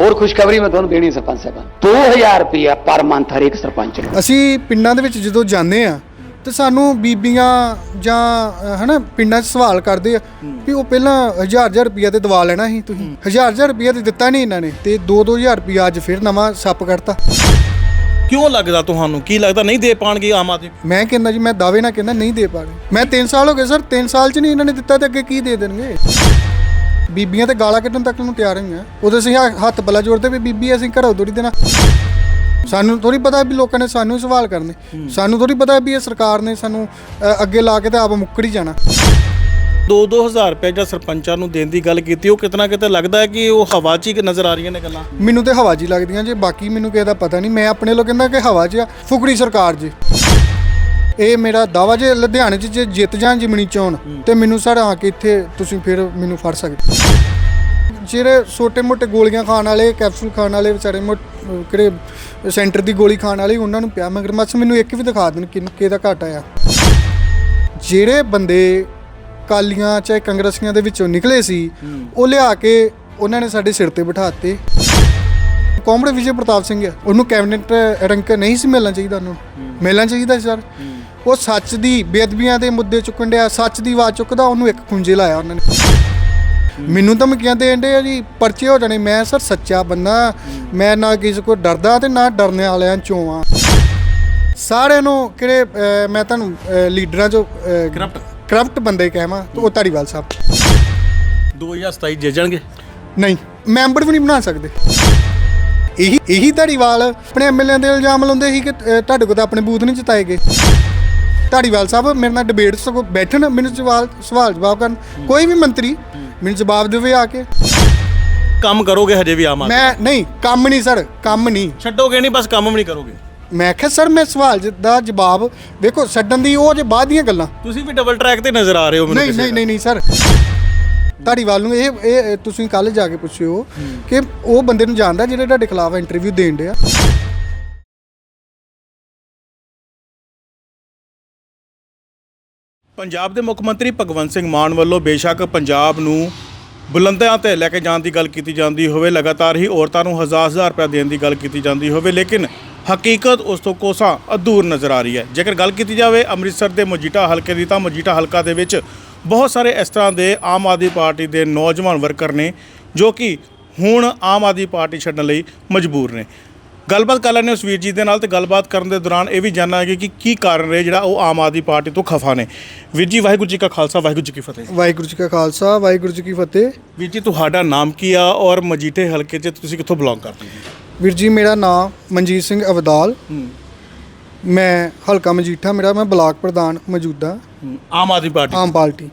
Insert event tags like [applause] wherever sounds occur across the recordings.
ਹੋਰ ਖੁਸ਼ਖਬਰੀ ਮੈਂ ਤੁਹਾਨੂੰ ਦੇਣੀ ਸਰਪੰਚ ਸਾਹਿਬਾਨ 2000 ਰੁਪਇਆ ਪਰ ਮੰਥ ਹਰੇਕ ਸਰਪੰਚ ਨੂੰ। ਅਸੀਂ ਪਿੰਡਾਂ ਦੇ ਵਿੱਚ ਜਦੋਂ ਜਾਂਦੇ ਆ ਤੇ ਸਾਨੂੰ ਬੀਬੀਆਂ ਜਾਂ ਹਨਾ ਪਿੰਡਾਂ 'ਚ ਸਵਾਲ ਕਰਦੇ ਆ ਵੀ ਉਹ ਪਹਿਲਾਂ ਹਜ਼ਾਰ ਹਜ਼ਾਰ ਰੁਪਈਆ ਤੇ ਦਵਾ ਲੈਣਾ ਸੀ ਤੁਸੀਂ। ਹਜ਼ਾਰ ਹਜ਼ਾਰ ਰੁਪਈਆ ਤੇ ਦਿੱਤਾ ਨਹੀਂ ਇਹਨਾਂ ਨੇ ਤੇ 2-2000 ਰੁਪਈਆ ਅੱਜ ਫਿਰ ਨਵਾਂ ਸੱਪ ਕੱਢਤਾ। ਕਿਉਂ ਲੱਗਦਾ ਤੁਹਾਨੂੰ? ਕੀ ਲੱਗਦਾ ਨਹੀਂ ਦੇ ਪਾਣਗੇ ਆਮ ਆਦਮੀ? ਮੈਂ ਕਹਿੰਦਾ ਜੀ ਮੈਂ ਦਾਅਵੇ ਨਾਲ ਕਹਿੰਦਾ ਨਹੀਂ ਦੇ ਪਾਣੇ ਮੈਂ 3 ਸਾਲ ਹੋ ਗਏ ਸਰ 3 ਸਾਲ 'ਚ ਨਹੀਂ ਇਹਨਾਂ ਨੇ ਦਿੱਤਾ ਤੇ ਅੱਗੇ ਕੀ ਦੇ ਦੇਣਗੇ? ਬੀਬੀਆਂ ਤੇ ਗਾਲਾਂ ਕੱਢਣ ਤੱਕ ਨੂੰ ਤਿਆਰ ਹੋਈਆਂ। ਉਦੋਂ ਅਸੀਂ ਹ- ਹੱਥ ਬਲਾ ਜੋੜਦੇ ਵੀ ਬੀਬੀ ਅਸੀਂ ਘਰੋਂ ਥੋੜੀ ਦੇਣਾ ਸਾਨੂੰ ਥੋੜੀ ਪਤਾ ਵੀ ਲੋਕਾਂ ਨੇ ਸਾਨੂੰ ਹੀ ਸਵਾਲ ਕਰਨੇ। ਸਾਨੂੰ ਥੋੜੀ ਪਤਾ ਵੀ ਇਹ ਸਰਕਾਰ ਨੇ ਸਾਨੂੰ ਅ, ਅੱਗੇ ਲਾ ਕੇ ਤੇ ਆਪ ਮੁੱਕੜੀ ਜਾਣਾ। 2-2000 ਰੁਪਏ ਜਿਹੜਾ ਸਰਪੰਚਾਂ ਨੂੰ ਦੇਣ ਦੀ ਗੱਲ ਕੀਤੀ ਉਹ ਕਿਤਨਾ ਕਿਤੇ ਲੱਗਦਾ ਹੈ ਕਿ ਉਹ ਹਵਾ 'ਚ ਹੀ ਨਜ਼ਰ ਆ ਰਹੀਆਂ ਨੇ ਗੱਲਾਂ? ਮੈਨੂੰ ਤੇ ਹਵਾ ਜੀ ਲੱਗਦੀਆਂ ਜੇ ਬਾਕੀ ਮੈਨੂੰ ਕਿਸੇ ਦਾ ਪਤਾ ਨਹੀਂ। ਮੈਂ ਆਪਣੇ ਲੋ ਕਹਿੰਦਾ ਕਿ ਹਵਾ 'ਚ ਆ ਫੁਕਰੀ ਸਰਕਾਰ ਜੀ। ਇਹ ਮੇਰਾ ਦਾਵਾ ਜੇ ਲੁਧਿਆਣੇ 'ਚ ਜੇ ਜਿੱਤ ਜਾਣ ਜਿਮਣੀ ਚੋਣ ਤੇ ਮੈਨੂੰ ਸਰ ਆ ਕੇ ਇੱਥੇ ਤੁਸੀਂ ਫਿਰ ਮੈਨੂੰ ਫੜ ਸਕਦੇ ਜਿਹੜੇ ਛੋਟੇ ਮੋਟੇ ਗੋਲੀਆਂ ਖਾਣ ਵਾਲੇ ਕੈਪਸੂਲ ਖਾਣ ਵਾਲੇ ਵਿਚਾਰੇ ਕਿਹੜੇ ਸੈਂਟਰ ਦੀ ਗੋਲੀ ਖਾਣ ਵਾਲੇ ਉਹਨਾਂ ਨੂੰ ਪਿਆ। ਮਗਰ ਮੱਛ ਮੈਨੂੰ ਇੱਕ ਵੀ ਦਿਖਾ ਦੇਣ ਕਿ ਕਿਹਦਾ ਘਾਟਾ ਆ। ਜਿਹੜੇ ਬੰਦੇ ਕਾਲੀਆਂ ਚਾਹੇ ਕਾਂਗਰਸੀਆਂ ਦੇ ਵਿੱਚੋਂ ਨਿਕਲੇ ਸੀ ਉਹ ਲਿਆ ਕੇ ਉਹਨਾਂ ਨੇ ਸਾਡੇ ਸਿਰ ਤੇ ਬਿਠਾਤੇ। ਕਾਮਰੇਡ ਵਿਜੇ ਪ੍ਰਤਾਪ ਸਿੰਘ ਆ। ਉਹਨੂੰ ਕੈਬਨਿਟ ਰੈਂਕ ਨਹੀਂ ਸੀ ਮਿਲਣਾ ਚਾਹੀਦਾ ਉਹਨੂੰ। ਮਿਲਣਾ ਚਾਹੀਦਾ ਸੀ ਸਰ। ਉਹ ਸੱਚ ਦੀ ਬੇਅਦਬੀਆਂ ਦੇ ਮੁੱਦੇ ਚੁੱਕਣ ਡਿਆ ਸੱਚ ਦੀ ਆਵਾਜ਼ ਚੁੱਕਦਾ ਉਹਨੂੰ ਇੱਕ ਖੁੰਝੇ ਲਾਇਆ ਉਹਨਾਂ ਨੇ। ਮੈਨੂੰ ਧਮਕੀਆਂ ਦੇਣ ਦੇ ਆ ਜੀ ਪਰਚੇ ਹੋ ਜਾਣੇ ਮੈਂ ਸਰ ਸੱਚਾ ਬੰਦਾ ਮੈਂ ਨਾ ਕਿਸੇ ਕੋ ਡਰਦਾ ਤੇ ਨਾ ਡਰਨ ਵਾਲਿਆਂ ਚੋਂ ਆ। ਸਾਰਿਆਂ ਨੂੰ ਕਿਹੜੇ ਮੈਂ ਤੁਹਾਨੂੰ ਲੀਡਰਾਂ ਚੋਂ Corrupt। ਕਰਪਟ। ਬੰਦੇ ਕਹਾਂ ਤੇ ਉਹ ਧਾਰੀਵਾਲ ਸਾਹਿਬ। 2027 ਜਿੱਜਣਗੇ ਨਹੀਂ ਮੈਂਬਰ ਵੀ ਨਹੀਂ ਬਣਾ ਸਕਦੇ। ਇਹੀ ਇਹੀ ਧਾਰੀਵਾਲ ਆਪਣੇ ਐਮਐਲਏ ਦੇ ਇਲਜ਼ਾਮ ਲਾਉਂਦੇ ਸੀ ਕਿ ਤੁਹਾਡੇ ਕੋਲ ਤਾਂ ਆਪਣੇ ਬੂਥ ਨਹੀਂ ਜਿਤਾਏ ਗਏ। ਧਾਰੀਵਾਲ ਸਾਹਿਬ ਮੇਰੇ ਨਾਲ ਡਿਬੇਟ ਸਗੋਂ ਬੈਠਣ ਮੈਨੂੰ ਸਵਾਲ ਸਵਾਲ ਜਵਾਬ ਕਰਨ। ਕੋਈ ਵੀ ਮੰਤਰੀ ਮੈਨੂੰ ਜਵਾਬ ਦੇਵੇ ਆ ਕੇ। ਕੰਮ ਕਰੋਗੇ ਹਜੇ ਵੀ ਆਮ ਆਦਮੀ? ਮੈਂ ਨਹੀਂ ਕੰਮ ਨਹੀਂ ਸਰ ਕੰਮ ਨਹੀਂ। ਛੱਡੋਗੇ ਨਹੀਂ ਬਸ ਕੰਮ ਵੀ ਨਹੀਂ ਕਰੋਗੇ? ਮੈਂ ਕਿਹਾ ਸਰ ਮੈਂ ਸਵਾਲ ਜ- ਦਾ ਜਵਾਬ ਵੇਖੋ ਛੱਡਣ ਦੀ ਉਹ ਜੇ ਬਾਅਦ ਦੀਆਂ ਗੱਲਾਂ। ਤੁਸੀਂ ਵੀ ਡਬਲ ਟਰੈਕ ਤੇ ਨਜ਼ਰ ਆ ਰਹੇ ਹੋ ਮੈਨੂੰ ਨਹੀਂ ਕਿਸੇ ਨਹੀਂ ਨਹੀਂ ਨਹੀਂ ਸਰ। ਧਾਰੀਵਾਲ ਨੂੰ ਇਹ ਇਹ ਤੁਸੀਂ ਕੱਲ ਜਾ ਕੇ ਪੁੱਛਿਓ ਕਿ ਉਹ ਬੰਦੇ ਨੂੰ ਜਾਣਦਾ ਜਿਹੜੇ ਤੁਹਾਡੇ ਖਿਲਾਫ ਇੰਟਰਵਿਊ ਦੇਣ ਡਿਆ ਪੰਜਾਬ ਦੇ ਮੁੱਖ ਮੰਤਰੀ ਭਗਵੰਤ ਸਿੰਘ ਮਾਨ ਵੱਲੋਂ ਬੇਸ਼ੱਕ ਪੰਜਾਬ ਨੂੰ ਬੁਲੰਦੀਆਂ ਤੇ ਲੈ ਕੇ ਜਾਣ ਦੀ ਗੱਲ ਕੀਤੀ ਜਾਂਦੀ ਹੋਵੇ, ਲਗਾਤਾਰ ਹੀ ਔਰਤਾਂ ਨੂੰ ਹਜ਼ਾਰ ਹਜ਼ਾਰ ਰੁਪਏ ਦੇਣ ਦੀ ਗੱਲ ਕੀਤੀ ਜਾਂਦੀ ਹੋਵੇ, ਲੇਕਿਨ ਹਕੀਕਤ ਉਸ ਤੋਂ ਕੋਸਾ ਅਧੂਰ ਨਜ਼ਰ ਆ ਰਹੀ ਹੈ। ਜੇਕਰ ਗੱਲ ਕੀਤੀ ਜਾਵੇ ਅੰਮ੍ਰਿਤਸਰ ਦੇ ਮਜੀਠਾ ਹਲਕੇ ਦੀ ਤਾਂ ਮਜੀਠਾ ਹਲਕਾ ਦੇ ਵਿੱਚ ਬਹੁਤ ਸਾਰੇ ਇਸ ਤਰ੍ਹਾਂ ਦੇ ਆਮ ਆਦਮੀ ਪਾਰਟੀ ਦੇ ਨੌਜਵਾਨ ਵਰਕਰ ਨੇ ਜੋ ਕਿ ਹੁਣ ਆਮ ਆਦਮੀ ਪਾਰਟੀ ਛੱਡਣ ਲਈ ਮਜਬੂਰ ਨੇ। ਗੱਲਬਾਤ ਕਰ ਹਾਂ ਉਸ ਵੀਰ ਜੀ ਦੇ ਨਾਲ ਤੇ ਗੱਲਬਾਤ ਕਰਨ ਦੇ ਦੌਰਾਨ ਇਹ ਵੀ ਜਾਣਾਂਗੇ ਕਿ ਕੀ ਕਾਰਨ ਰਹੇ ਜਿਹੜਾ ਉਹ ਆਮ ਆਦਮੀ ਪਾਰਟੀ ਤੋਂ ਖਫਾ ਨੇ। ਵੀਰ ਜੀ ਵਾਹਿਗੁਰੂ ਜੀ ਕਾ ਖਾਲਸਾ ਵਾਹਿਗੁਰੂ ਜੀ ਕੀ ਫਤਿਹ। ਵਾਹਿਗੁਰੂ ਜੀ ਕਾ ਖਾਲਸਾ ਵਾਹਿਗੁਰੂ ਜੀ ਕੀ ਫਤਿਹ। ਵੀਰ ਜੀ ਤੁਹਾਡਾ ਨਾਮ ਕੀ ਆ ਔਰ ਮਜੀਠੇ ਹਲਕੇ 'ਚ ਤੁਸੀਂ ਕਿੱਥੋਂ ਬਿਲੋਂਗ ਕਰਦੇ ਹੋ? ਵੀਰ ਜੀ ਮੇਰਾ ਨਾਮ ਮਨਜੀਤ ਸਿੰਘ ਅਵਦਾਲ। ਮੈਂ ਹਲਕਾ ਮਜੀਠਾ ਮੇਰਾ ਮੈਂ ਬਲਾਕ ਪ੍ਰਧਾਨ ਮੌਜੂਦਾ। ਆਮ ਆਦਮੀ ਪਾਰਟੀ ਆਮ ਪਾਰਟੀ।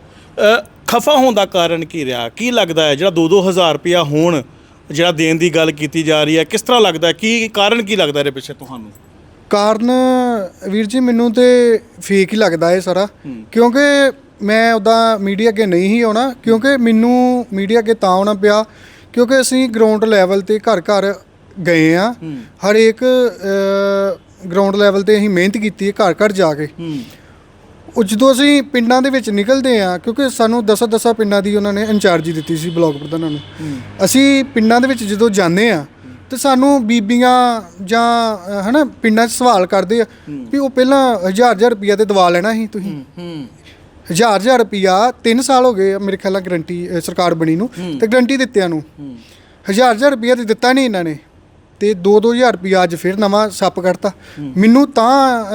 ਖਫਾ ਹੋਣ ਦਾ ਕਾਰਨ ਕੀ ਰਿਹਾ? ਕੀ ਲੱਗਦਾ ਹੈ ਜਿਹੜਾ 2-2000 ਰੁਪਇਆ ਹੁਣ ਜਿਹੜਾ ਦੇਣ ਦੀ ਗੱਲ ਕੀਤੀ ਜਾ ਰਹੀ ਹੈ ਕਿਸ ਤਰ੍ਹਾਂ ਲੱਗਦਾ ਹੈ? ਕੀ ਕਾਰਨ ਕੀ ਲੱਗਦਾ ਇਹਦੇ ਪਿੱਛੇ ਤੁਹਾਨੂੰ? ਕਾਰਨ ਵੀਰ ਜੀ ਮੈਨੂੰ ਤੇ ਫੇਕ ਹੀ ਲੱਗਦਾ ਇਹ ਸਾਰਾ। ਕਿਉਂਕਿ ਮੈਂ ਉਹਦਾ ਮੀਡੀਆ ਅੱਗੇ ਨਹੀਂ ਹੀ ਆਉਣਾ ਕਿਉਂਕਿ ਮੈਨੂੰ ਮੀਡੀਆ ਅੱਗੇ ਤਾਂ ਆਉਣਾ ਪਿਆ ਕਿਉਂਕਿ ਅਸੀਂ ਗਰਾਊਂਡ ਲੈਵਲ ਤੇ ਘਰ ਘਰ ਗਏ ਆ ਹਰੇਕ ਗਰਾਊਂਡ ਲੈਵਲ ਤੇ ਅਸੀਂ ਮਿਹਨਤ ਕੀਤੀ ਹੈ ਘਰ ਘਰ ਜਾ ਕੇ। ਉਹ ਜਦੋਂ ਅਸੀਂ ਪਿੰਡਾਂ ਦੇ ਵਿੱਚ ਨਿਕਲਦੇ ਆ ਕਿਉਂਕਿ ਸਾਨੂੰ ਦਸਾਂ ਦਸਾਂ ਪਿੰਡਾਂ ਦੀ ਉਹਨਾਂ ਨੇ ਇੰਚਾਰਜੀ ਦਿੱਤੀ ਸੀ ਬਲਾਕ ਪ੍ਰਧਾਨਾਂ ਨੂੰ। ਅਸੀਂ ਪਿੰਡਾਂ ਦੇ ਵਿੱਚ ਜਦੋਂ ਜਾਂਦੇ ਆ ਤੇ ਸਾਨੂੰ ਬੀਬੀਆਂ ਜਾਂ ਅ, ਹਨਾ ਪਿੰਡਾਂ 'ਚ ਸਵਾਲ ਕਰਦੇ ਆ ਵੀ ਉਹ ਪਹਿਲਾਂ ਹਜ਼ਾਰ ਹਜ਼ਾਰ ਰੁਪਈਆ ਤੇ ਦਵਾ ਲੈਣਾ ਸੀ ਤੁਸੀਂ? ਹਜ਼ਾਰ ਹਜ਼ਾਰ ਰੁਪਈਆ 3 ਸਾਲ ਹੋ ਗਏ ਆ ਮੇਰੇ ਖਿਆਲ ਨਾਲ ਗਰੰਟੀ ਸਰਕਾਰ ਬਣੀ ਨੂੰ ਤੇ ਗਰੰਟੀ ਦਿੱਤਿਆਂ ਨੂੰ। ਹਜ਼ਾਰ ਹਜ਼ਾਰ ਰੁਪਈਆ ਤੇ ਦਿੱਤਾ ਨਹੀਂ ਇਹਨਾਂ ਨੇ। ਤੇ 2-2000 ਰੁਪਈਆ ਅੱਜ ਫਿਰ ਨਵਾਂ ਸੱਪ ਕੱਢਤਾ। ਮੈਨੂੰ ਤਾਂ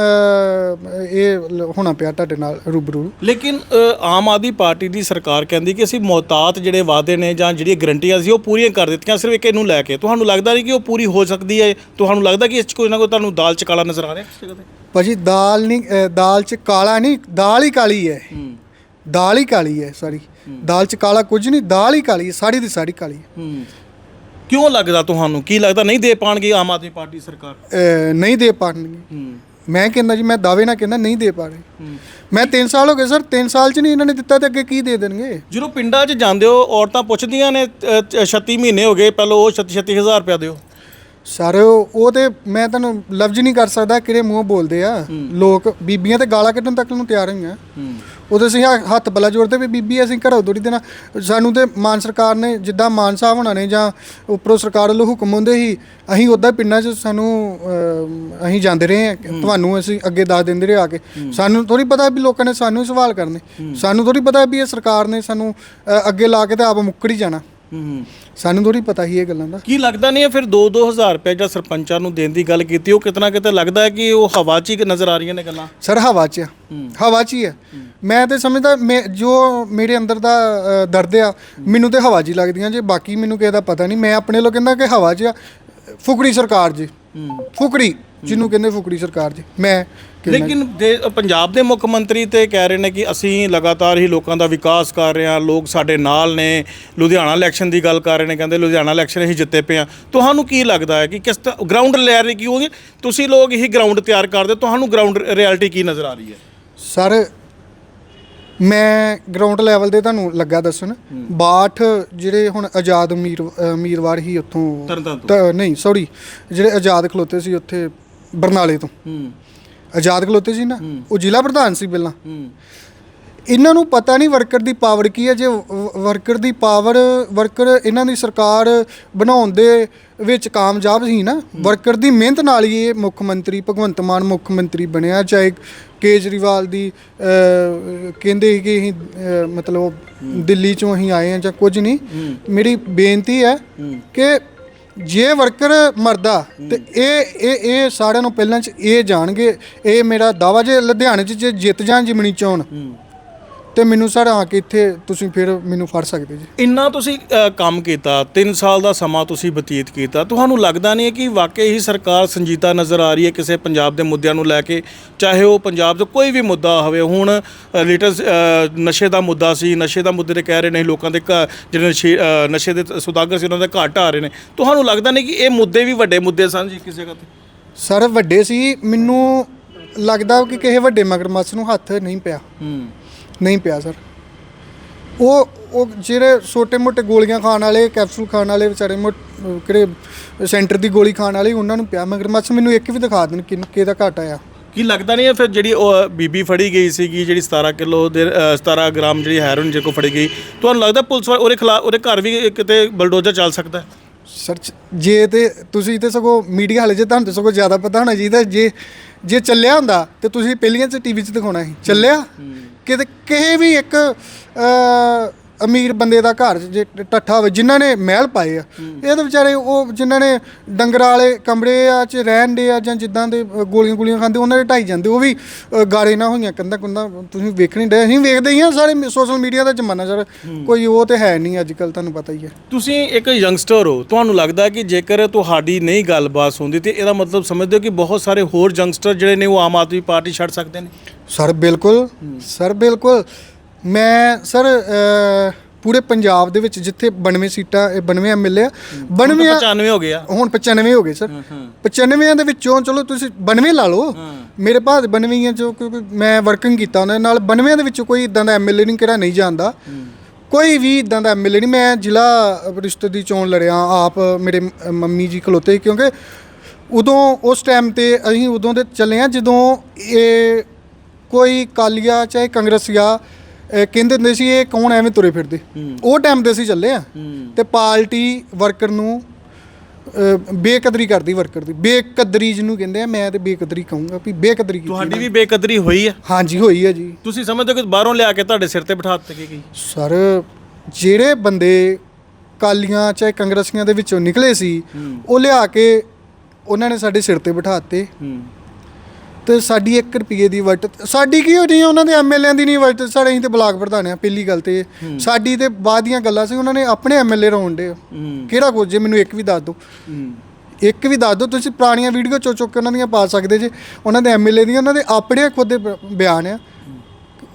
ਇਹ ਹੋਣਾ ਪਿਆ ਤੁਹਾਡੇ ਨਾਲ ਰੂਬਰੂ। ਲੇਕਿਨ ਅ, ਆਮ ਆਦਮੀ ਪਾਰਟੀ ਦੀ ਸਰਕਾਰ ਕਹਿੰਦੀ ਕਿ ਅਸੀਂ ਮੁਹਤਾਤ ਜਿਹੜੇ ਵਾਅਦੇ ਨੇ ਜਾਂ ਜਿਹੜੀਆਂ ਗਰੰਟੀਆਂ ਸੀ ਉਹ ਪੂਰੀਆਂ ਕਰ ਦਿੱਤੀਆਂ ਸਿਰਫ ਇੱਕ ਇਹਨੂੰ ਲੈ ਕੇ। ਤੁਹਾਨੂੰ ਲੱਗਦਾ ਨਹੀਂ ਕਿ ਉਹ ਪੂਰੀ ਹੋ ਸਕਦੀ ਹੈ? ਤੁਹਾਨੂੰ ਲੱਗਦਾ ਕਿ ਇਸ 'ਚ ਕੋਈ ਨਾ ਕੋਈ ਤੁਹਾਨੂੰ ਦਾਲ ਚ ਕਾਲਾ ਨਜ਼ਰ ਆ ਰਿਹਾ ਕਿਸੇ ਜਗ੍ਹਾ ਤੇ? ਭਾਜੀ ਦਾਲ ਨਹੀਂ ਦਾਲ 'ਚ ਕਾਲਾ ਨਹੀਂ ਦਾਲ ਹੀ ਕਾਲੀ ਹੈ। ਦਾਲ ਹੀ ਕਾਲੀ ਹੈ ਸਾਰੀ। ਦਾਲ 'ਚ ਕਾਲਾ ਕੁਝ ਨਹੀਂ ਦਾਲ ਹੀ ਕਾਲੀ ਹੈ ਸਾਰੀ ਦੀ ਸਾਰੀ ਕਾਲੀ ਹੈ। ਹੂੰ। ਕਿਉਂ ਲੱਗਦਾ ਤੁਹਾਨੂੰ? ਕੀ ਲੱਗਦਾ ਨਹੀਂ ਦੇ ਪਾਣਗੇ ਆਮ ਆਦਮੀ ਪਾਰਟੀ ਸਰਕਾਰ? ਨਹੀਂ ਦੇ ਪਾਣਗੇ। ਹੂੰ। ਮੈਂ ਕਹਿੰਦਾ ਜੀ ਮੈਂ ਦਾਅਵੇ ਨਾਲ ਕਹਿੰਦਾ ਨਹੀਂ ਦੇ ਪਾ ਰਹੇ। ਮੈਂ 3 ਸਾਲ ਹੋ ਗਏ ਸਰ 3 ਸਾਲ 'ਚ ਨਹੀਂ ਇਹਨਾਂ ਨੇ ਦਿੱਤਾ ਤੇ ਅੱਗੇ ਕੀ ਦੇ ਦੇਣਗੇ? ਜਦੋਂ ਪਿੰਡਾਂ 'ਚ ਜਾਂਦੇ ਹੋ ਔਰਤਾਂ ਪੁੱਛਦੀਆਂ ਨੇ ਅ, 36 ਮਹੀਨੇ ਹੋ ਗਏ ਪਹਿਲਾਂ ਉਹ 36 36000 ਰੁਪਇਆ ਦਿਓ। ਸਰ ਉਹ ਤੇ ਮੈਂ ਤੁਹਾਨੂੰ ਲਫ਼ਜ਼ ਨਹੀਂ ਕਰ ਸਕਦਾ ਕਿਹੜੇ ਮੂੰਹ ਬੋਲਦੇ ਆ। ਲੋਕ ਬੀਬੀਆਂ ਤੇ ਗਾਲਾਂ ਕੱਢਣ ਤੱਕ ਨੂੰ ਤਿਆਰ ਹੋਈਆਂ ਉਦੋਂ ਅਸੀਂ ਹੱਥ ਬਲਾ ਜੋੜਦੇ ਵੀ ਬੀਬੀ ਅਸੀਂ ਘਰੋਂ ਤੋੜੀ ਦੇਣਾ ਸਾਨੂੰ ਤੇ ਮਾਨ ਸਰਕਾਰ ਨੇ ਜਿੱਦਾਂ ਮਾਨ ਸਾਹਿਬ ਹੋਣਾ ਨੇ ਜਾਂ ਉੱਪਰੋਂ ਸਰਕਾਰ ਵੱਲੋਂ ਹੁਕਮ ਹੁੰਦੇ ਸੀ ਅਸੀਂ ਉੱਦਾਂ ਪਿੰਡਾਂ 'ਚ ਸਾਨੂੰ ਅਸੀਂ ਜਾਂਦੇ ਰਹੇ ਹਾਂ। ਤੁਹਾਨੂੰ ਅਸੀਂ ਅੱਗੇ ਦੱਸ ਦਿੰਦੇ ਰਹੇ ਆ ਕੇ। ਸਾਨੂੰ ਥੋੜੀ ਪਤਾ ਵੀ ਲੋਕਾਂ ਨੇ ਸਾਨੂੰ ਸਵਾਲ ਕਰਨੇ। ਸਾਨੂੰ ਥੋੜੀ ਪਤਾ ਵੀ ਇਹ ਸਰਕਾਰ ਨੇ ਸਾਨੂੰ ਅੱਗੇ ਲਾ ਕੇ ਤੇ ਆਪ ਮੁੱਕਰ ਹੀ ਜਾਣਾ। ਹੂੰ ਸਾਨੂੰ ਥੋੜੀ ਪਤਾ ਹੀ ਇਹ ਗੱਲਾਂ ਦਾ। ਕੀ ਲੱਗਦਾ ਨਹੀਂ ਹੈ ਫਿਰ 2-2000 ਰੁਪਏ ਜਿਹੜਾ ਸਰਪੰਚਾਂ ਨੂੰ ਦੇਣ ਦੀ ਗੱਲ ਕੀਤੀ ਉਹ ਕਿਤਨਾ ਕਿਤੇ ਲੱਗਦਾ ਹੈ ਕਿ ਉਹ ਹਵਾ 'ਚ ਹੀ ਨਜ਼ਰ ਆ ਰਹੀਆਂ ਨੇ ਗੱਲਾਂ? ਸਰ ਹਵਾ 'ਚ ਆ। ਹਵਾ 'ਚ ਹੀ ਹੈ। ਮੈਂ ਤੇ ਸਮਝਦਾ ਮੈਂ ਜੋ ਮੇਰੇ ਅੰਦਰ ਦਾ ਅ, ਦਰਦ ਆ ਮੈਨੂੰ ਤੇ ਹਵਾ 'ਚ ਹੀ ਲੱਗਦੀਆਂ ਜੇ ਬਾਕੀ ਮੈਨੂੰ ਕਿਸੇ ਦਾ ਪਤਾ ਨਹੀਂ। ਮੈਂ ਆਪਣੇ ਲੋ ਕਹਿੰਦਾ ਕਿ ਹਵਾ 'ਚ ਆ। ਫੁਕਰੀ ਸਰਕਾਰ ਜੀ। ਫੁਕਰੀ ਜਿਹਨੂੰ ਕਹਿੰਦੇ ਫੁਕਰੀ ਸਰਕਾਰ ਜੀ। ਮੈਂ ਲੇਕਿਨ ਦੇ- ਪੰਜਾਬ ਦੇ ਮੁੱਖ ਮੰਤਰੀ ਤੇ ਕਹਿ ਰਹੇ ਨੇ ਕਿ ਅਸੀਂ ਲਗਾਤਾਰ ਹੀ ਲੋਕਾਂ ਦਾ ਵਿਕਾਸ ਕਰ ਰਹੇ ਹਾਂ ਲੋਕ ਸਾਡੇ ਨਾਲ ਨੇ ਲੁਧਿਆਣਾ ਇਲੈਕਸ਼ਨ ਦੀ ਗੱਲ ਕਰ ਰਹੇ ਨੇ ਕਹਿੰਦੇ ਲੁਧਿਆਣਾ ਇਲੈਕਸ਼ਨ ਅਸੀਂ ਜਿੱਤੇ ਪਏ ਹਾਂ। ਤੁਹਾਨੂੰ ਕੀ ਲੱਗਦਾ ਹੈ ਕਿ ਕਿਸ ਗਰਾਊਂਡ ਰਿਐਲਿਟੀ ਕੀ ਹੋਗੀ ਤੁਸੀਂ ਲੋਕ ਹੀ ਗਰਾਊਂਡ ਤਿਆਰ ਕਰਦੇ ਤੁਹਾਨੂੰ ਗਰਾਊਂਡ ਰਿਐਲਿਟੀ ਕੀ ਨਜ਼ਰ ਆ ਰਹੀ ਹੈ? ਸਰ ਮੈਂ ਗਰਾਊਂਡ ਲੈਵਲ ਦੇ ਤੁਹਾਨੂੰ ਲੱਗਾ ਦੱਸਣ। 62 ਜਿਹੜੇ ਹੁਣ ਆਜ਼ਾਦ ਉਮੀਰ ਉਮੀਦਵਾਰ ਹੀ ਉੱਥੋਂ ਨਹੀਂ ਸੌਰੀ ਜਿਹੜੇ ਆਜ਼ਾਦ ਖਲੋਤੇ ਸੀ ਉੱਥੇ ਬਰਨਾਲੇ ਤੋਂ। ਆਜ਼ਾਦ ਖਲੋਤੇ ਸੀ ਨਾ ਉਹ ਜ਼ਿਲ੍ਹਾ ਪ੍ਰਧਾਨ ਸੀ ਪਹਿਲਾਂ। ਇਹਨਾਂ ਨੂੰ ਪਤਾ ਨਹੀਂ ਵਰਕਰ ਦੀ ਪਾਵਰ ਕੀ ਹੈ ਜੇ ਵਰਕਰ ਦੀ ਪਾਵਰ ਵਰਕਰ ਇਹਨਾਂ ਦੀ ਸਰਕਾਰ ਬਣਾਉਣ ਦੇ ਵਿੱਚ ਕਾਮਯਾਬ ਸੀ ਨਾ ਵਰਕਰ ਦੀ ਮਿਹਨਤ ਨਾਲ ਹੀ ਇਹ ਮੁੱਖ ਮੰਤਰੀ ਭਗਵੰਤ ਮਾਨ ਮੁੱਖ ਮੰਤਰੀ ਬਣਿਆ ਚਾਹੇ ਕੇਜਰੀਵਾਲ ਦੀ ਕਹਿੰਦੇ ਕਿ ਅਸੀਂ ਮਤਲਬ ਦਿੱਲੀ ਚੋਂ ਅਸੀਂ ਆਏ ਹਾਂ ਜਾਂ ਕੁਝ ਨਹੀਂ। ਮੇਰੀ ਬੇਨਤੀ ਹੈ। ਕਿ ਜੇ ਵਰਕਰ ਮਰਦਾ ਤੇ ਇਹ ਇਹ ਇਹ ਸਾਰਿਆਂ ਨੂੰ ਪਹਿਲਾਂ ਚ ਇਹ ਜਾਣਗੇ, ਇਹ ਮੇਰਾ ਦਾਵਾ ਜੇ ਲੁਧਿਆਣੇ ਚ ਜੇ ਜਿੱਤ ਜਾਣ ਜਿਮਣੀ ਚੋਣ ਤੇ ਮੈਨੂੰ ਸਰ ਆ ਕੇ ਇੱਥੇ ਤੁਸੀਂ ਫਿਰ ਮੈਨੂੰ ਫੜ ਸਕਦੇ ਜੀ। ਇੰਨਾ ਤੁਸੀਂ ਅ, ਕੰਮ ਕੀਤਾ 3 ਸਾਲ ਦਾ ਸਮਾਂ ਤੁਸੀਂ ਬਤੀਤ ਕੀਤਾ। ਤੁਹਾਨੂੰ ਲੱਗਦਾ ਨਹੀਂ ਹੈ ਕਿ ਵਾਕਈ ਹੀ ਸਰਕਾਰ ਸੰਜੀਦਾ ਨਜ਼ਰ ਆ ਰਹੀ ਹੈ ਕਿਸੇ ਪੰਜਾਬ ਦੇ ਮੁੱਦਿਆਂ ਨੂੰ ਲੈ ਕੇ? ਚਾਹੇ ਉਹ ਪੰਜਾਬ ਦਾ ਕੋਈ ਵੀ ਮੁੱਦਾ ਹੋਵੇ ਹੁਣ ਲੇਟੈਸਟ ਨਸ਼ੇ ਦਾ ਮੁੱਦਾ ਸੀ ਨਸ਼ੇ ਦਾ ਮੁੱਦੇ ਤੇ ਕਹਿ ਰਹੇ ਨੇ ਲੋਕਾਂ ਦੇ ਘ- ਜਿਹੜੇ ਨਸ਼ੇ ਅ, ਨਸ਼ੇ ਦੇ ਸੁਦਾਗਰ ਸੀ ਉਹਨਾਂ ਦੇ ਘਾਟ ਆ ਰਹੇ ਨੇ। ਤੁਹਾਨੂੰ ਲੱਗਦਾ ਨਹੀਂ ਕਿ ਇਹ ਮੁੱਦੇ ਵੀ ਵੱਡੇ ਮੁੱਦੇ ਸਨ ਜੀ ਕਿਸੇ ਜਗ੍ਹਾ ਤੇ? ਸਰ ਵੱਡੇ ਸੀ ਮੈਨੂੰ ਲੱਗਦਾ ਕਿ ਕਿਸੇ ਵੱਡੇ ਮਗਰਮੱਛ ਨੂੰ ਹੱਥ ਨਹੀਂ ਪਿਆ। ਹੂੰ। ਨਹੀਂ ਪਿਆ ਸਰ। ਉਹ ਉਹ ਜਿਹੜੇ ਛੋਟੇ-ਮੋਟੇ ਗੋਲੀਆਂ ਖਾਣ ਵਾਲੇ ਕੈਪਸੂਲ ਖਾਣ ਵਾਲੇ ਵਿਚਾਰੇ ਮੋ ਕਿਹੜੇ ਸੈਂਟਰ ਦੀ ਗੋਲੀ ਖਾਣ ਵਾਲੇ ਉਹਨਾਂ ਨੂੰ ਪਿਆ। ਮਗਰਮੱਛ ਮੈਨੂੰ ਇੱਕ ਵੀ ਦਿਖਾ ਦੇਣ ਕਿ ਕਿਹਦਾ ਘਾਟਾ ਆ। ਕੀ ਲੱਗਦਾ ਨਹੀਂ ਹੈ ਫਿਰ ਜਿਹੜੀ ਉਹ ਬੀਬੀ ਫੜੀ ਗਈ ਸੀਗੀ ਜਿਹੜੀ 17 ਕਿਲੋ ਦੇ ਅ, 17 ਗ੍ਰਾਮ ਜਿਹੜੀ ਹੈਰੋਇਨ ਜੇ ਕੋ ਫੜੀ ਗਈ ਤੁਹਾਨੂੰ ਲੱਗਦਾ ਪੁਲਿਸ ਵਾਲੇ ਉਹਦੇ ਖਿਲਾਫ ਉਹਦੇ ਘਰ ਵੀ ਕਿਤੇ ਬਲਡੋਜ਼ਰ ਚੱਲ ਸਕਦਾ ਹੈ? ਸਰ ਜੇ ਤੇ ਤੁਸੀਂ ਤੇ ਸਗੋਂ ਮੀਡੀਆ ਹਾਲੇ ਜੇ ਤੁਹਾਨੂੰ ਤੇ ਸਗੋਂ ਜ਼ਿਆਦਾ ਪਤਾ ਹੋਣਾ ਚਾਹੀਦਾ ਜੇ ਜੇ ਚੱਲਿਆ ਹੁੰਦਾ ਤੇ ਤੁਸੀਂ ਪਹਿਲੀਆਂ ਚ ਟੀਵੀ 'ਚ ਦਿਖਾਉਣਾ ਸੀ। ਚੱਲਿਆ? ਕਿਤੇ ਕਿਸੇ ਵੀ ਇੱਕ ਅਮੀਰ ਬੰਦੇ ਦਾ ਘਰ ਜੇ ਟੱਠਾ ਹੋਵੇ ਜਿਨ੍ਹਾਂ ਨੇ ਮਹਿਲ ਪਾਏ ਆ ਇਹ ਤਾਂ ਵਿਚਾਰੇ ਉਹ ਜਿਨ੍ਹਾਂ ਨੇ ਡੰਗਰਾਂ ਵਾਲੇ ਕਮਰੇ ਆ ਚ ਰਹਿਣ ਦੇ ਆ ਜਾਂ ਜਿੱਦਾਂ ਦੇ ਗੋਲੀਆਂ ਗੋਲੀਆਂ ਖਾਂਦੇ ਉਹਨਾਂ ਦੇ ਢਾਈ ਜਾਂਦੇ ਉਹ ਵੀ ਗਾਰੇ ਨਾ ਹੋਈਆਂ ਕੰਦਾ ਕੁੰਦਾ ਤੁਸੀਂ ਵੇਖ ਨਹੀਂ ਡਏ ਅਸੀਂ ਵੇਖਦੇ ਹੀ ਆ ਸਾਰੇ ਸੋਸ਼ਲ ਮੀਡੀਆ ਦਾ ਜ਼ਮਾਨਾ ਸਰ ਕੋਈ ਉਹ ਤੇ ਹੈ ਨਹੀਂ ਅੱਜ ਕੱਲ ਤੁਹਾਨੂੰ ਪਤਾ ਹੀ ਹੈ। ਤੁਸੀਂ ਇੱਕ ਯੰਗਸਟਰ ਹੋ ਤੁਹਾਨੂੰ ਲੱਗਦਾ ਕਿ ਜੇਕਰ ਤੁਹਾਡੀ ਨਹੀਂ ਗੱਲਬਾਤ ਹੁੰਦੀ ਤੇ ਇਹਦਾ ਮਤਲਬ ਸਮਝਦੇ ਹੋ ਕਿ ਬਹੁਤ ਸਾਰੇ ਹੋਰ ਯੰਗਸਟਰ ਜਿਹੜੇ ਨੇ ਉਹ ਆਮ ਆਦਮੀ ਪਾਰਟੀ ਛੱਡ ਸਕਦੇ ਨੇ? ਸਰ ਬਿਲਕੁਲ ਸਰ ਬਿਲਕੁਲ। ਮੈਂ ਸਰ ਪੂਰੇ ਪੰਜਾਬ ਦੇ ਵਿੱਚ ਜਿੱਥੇ 92 ਸੀਟਾਂ ਇਹ 92 ਐਮਐਲਏ ਆ 92 ਆ- 95 ਹੋ ਗਿਆ ਹੁਣ 95 ਹੋ ਗਏ ਸਰ। 95 ਦੇ ਵਿੱਚੋਂ ਚਲੋ ਤੁਸੀਂ 92 ਲਾ ਲਓ। ਮੇਰੇ ਦੇ 92 ਚੋਂ ਕਿਉਂਕਿ ਮੈਂ ਵਰਕਿੰਗ ਕੀਤਾ ਉਹਨਾਂ ਨਾਲ। 92 ਦੇ ਵਿੱਚੋਂ ਕੋਈ ਇਦਾਂ ਦਾ ਐਮਐਲਏ ਨਹੀਂ ਕਿਹੜਾ ਨਹੀਂ ਜਾਣਦਾ ਕੋਈ ਵੀ ਇਦਾਂ ਦਾ ਐਮਐਲਏ ਨਹੀਂ। ਮੈਂ ਜ਼ਿਲ੍ਹਾ ਰਿਸ਼ਤੇ ਦੀ ਚੋਣ ਲੜਿਆ ਆਪ ਮੇਰੇ ਮੰਮੀ ਜੀ ਖਲੋਤੇ ਕਿਉਂਕਿ ਉਦੋਂ ਉਸ ਟਾਈਮ ਤੇ ਅਸੀਂ ਉਦੋਂ ਦੇ ਚੱਲੇ ਆ ਜਦੋਂ ਇਹ ਕੋਈ ਕਾਲੀਆ ਚਾਹੇ ਕਾਂਗਰਸੀਆ ਇਹ ਕਹਿੰਦੇ ਹੁੰਦੇ ਸੀ ਇਹ ਕੌਣ ਐਵੇਂ ਤੁਰੇ ਫਿਰਦੇ? ਉਹ ਟਾਈਮ ਤੇ ਅਸੀਂ ਚੱਲੇ ਆ ਤੇ ਪਾਰਟੀ ਵਰਕਰ ਨੂੰ ਬੇਕਦਰੀ ਕਰਦੀ ਵਰਕਰ ਦੀ। ਬੇਕਦਰੀ ਜਿਹਨੂੰ ਕਹਿੰਦੇ ਆ ਮੈਂ ਤੇ ਬੇਕਦਰੀ ਕਹੂੰਗਾ ਵੀ ਬੇਕਦਰੀ ਕੀਤੀ ਤੁਹਾਡੀ ਵੀ ਬੇਕਦਰੀ ਹੋਈ ਹੈ ਹਾਂਜੀ ਹੋਈ ਹੈ ਜੀ। ਤੁਸੀਂ ਸਮਝਦੇ ਹੋ ਕਿ ਬਾਹਰੋਂ ਲਿਆ ਕੇ ਤੁਹਾਡੇ ਸਿਰ ਤੇ ਬਿਠਾ ਦਿੱਤੀ ਗਈ ਸਰ ਜਿਹੜੇ ਬੰਦੇ ਕਾਲੀਆਂ ਚਾਹੇ ਕਾਂਗਰਸੀਆਂ ਦੇ ਵਿੱਚੋਂ ਨਿਕਲੇ ਸੀ ਉਹ ਲਿਆ ਕੇ ਉਹਨਾਂ ਨੇ ਸਾਡੇ ਸਿਰ ਤੇ ਬਿਠਾਤੇ ਹੂੰ। ਤੇ ਸਾਡੀ 1 ਰੁਪਏ ਦੀ ਵਟ ਸਾਡੀ ਕੀ ਹੋਣੀ ਉਹਨਾਂ ਦੇ ਐਮਐਲਏ ਦੀ ਨਹੀਂ ਵਟ ਸਰ ਅਸੀਂ ਤੇ ਬਲਾਕ ਪ੍ਰਧਾਨ ਆ ਪਹਿਲੀ ਗੱਲ ਤੇ। ਸਾਡੀ ਤੇ ਬਾਅਦ ਦੀਆਂ ਗੱਲਾਂ ਸੀ ਉਹਨਾਂ ਨੇ ਆਪਣੇ ਐਮਐਲਏ ਰੋਣ ਦੇ। ਹੂੰ। ਕਿਹੜਾ ਕੁਝ ਜੇ ਮੈਨੂੰ ਇੱਕ ਵੀ ਦੱਸ ਦਿਓ ਇੱਕ ਵੀ ਦੱਸ ਦਿਓ ਤੁਸੀਂ ਪੁਰਾਣੀਆਂ ਵੀਡੀਓ ਚੋ ਚੁੱਕ ਕੇ ਉਹਨਾਂ ਦੀਆਂ ਪਾ ਸਕਦੇ ਜੇ। ਉਹਨਾਂ ਦੇ ਐਮਐਲਏ ਦੀਆਂ ਉਹਨਾਂ ਦੇ ਆਪਣੇ ਖੁਦ ਦੇ ਬਿਆਨ ਆ।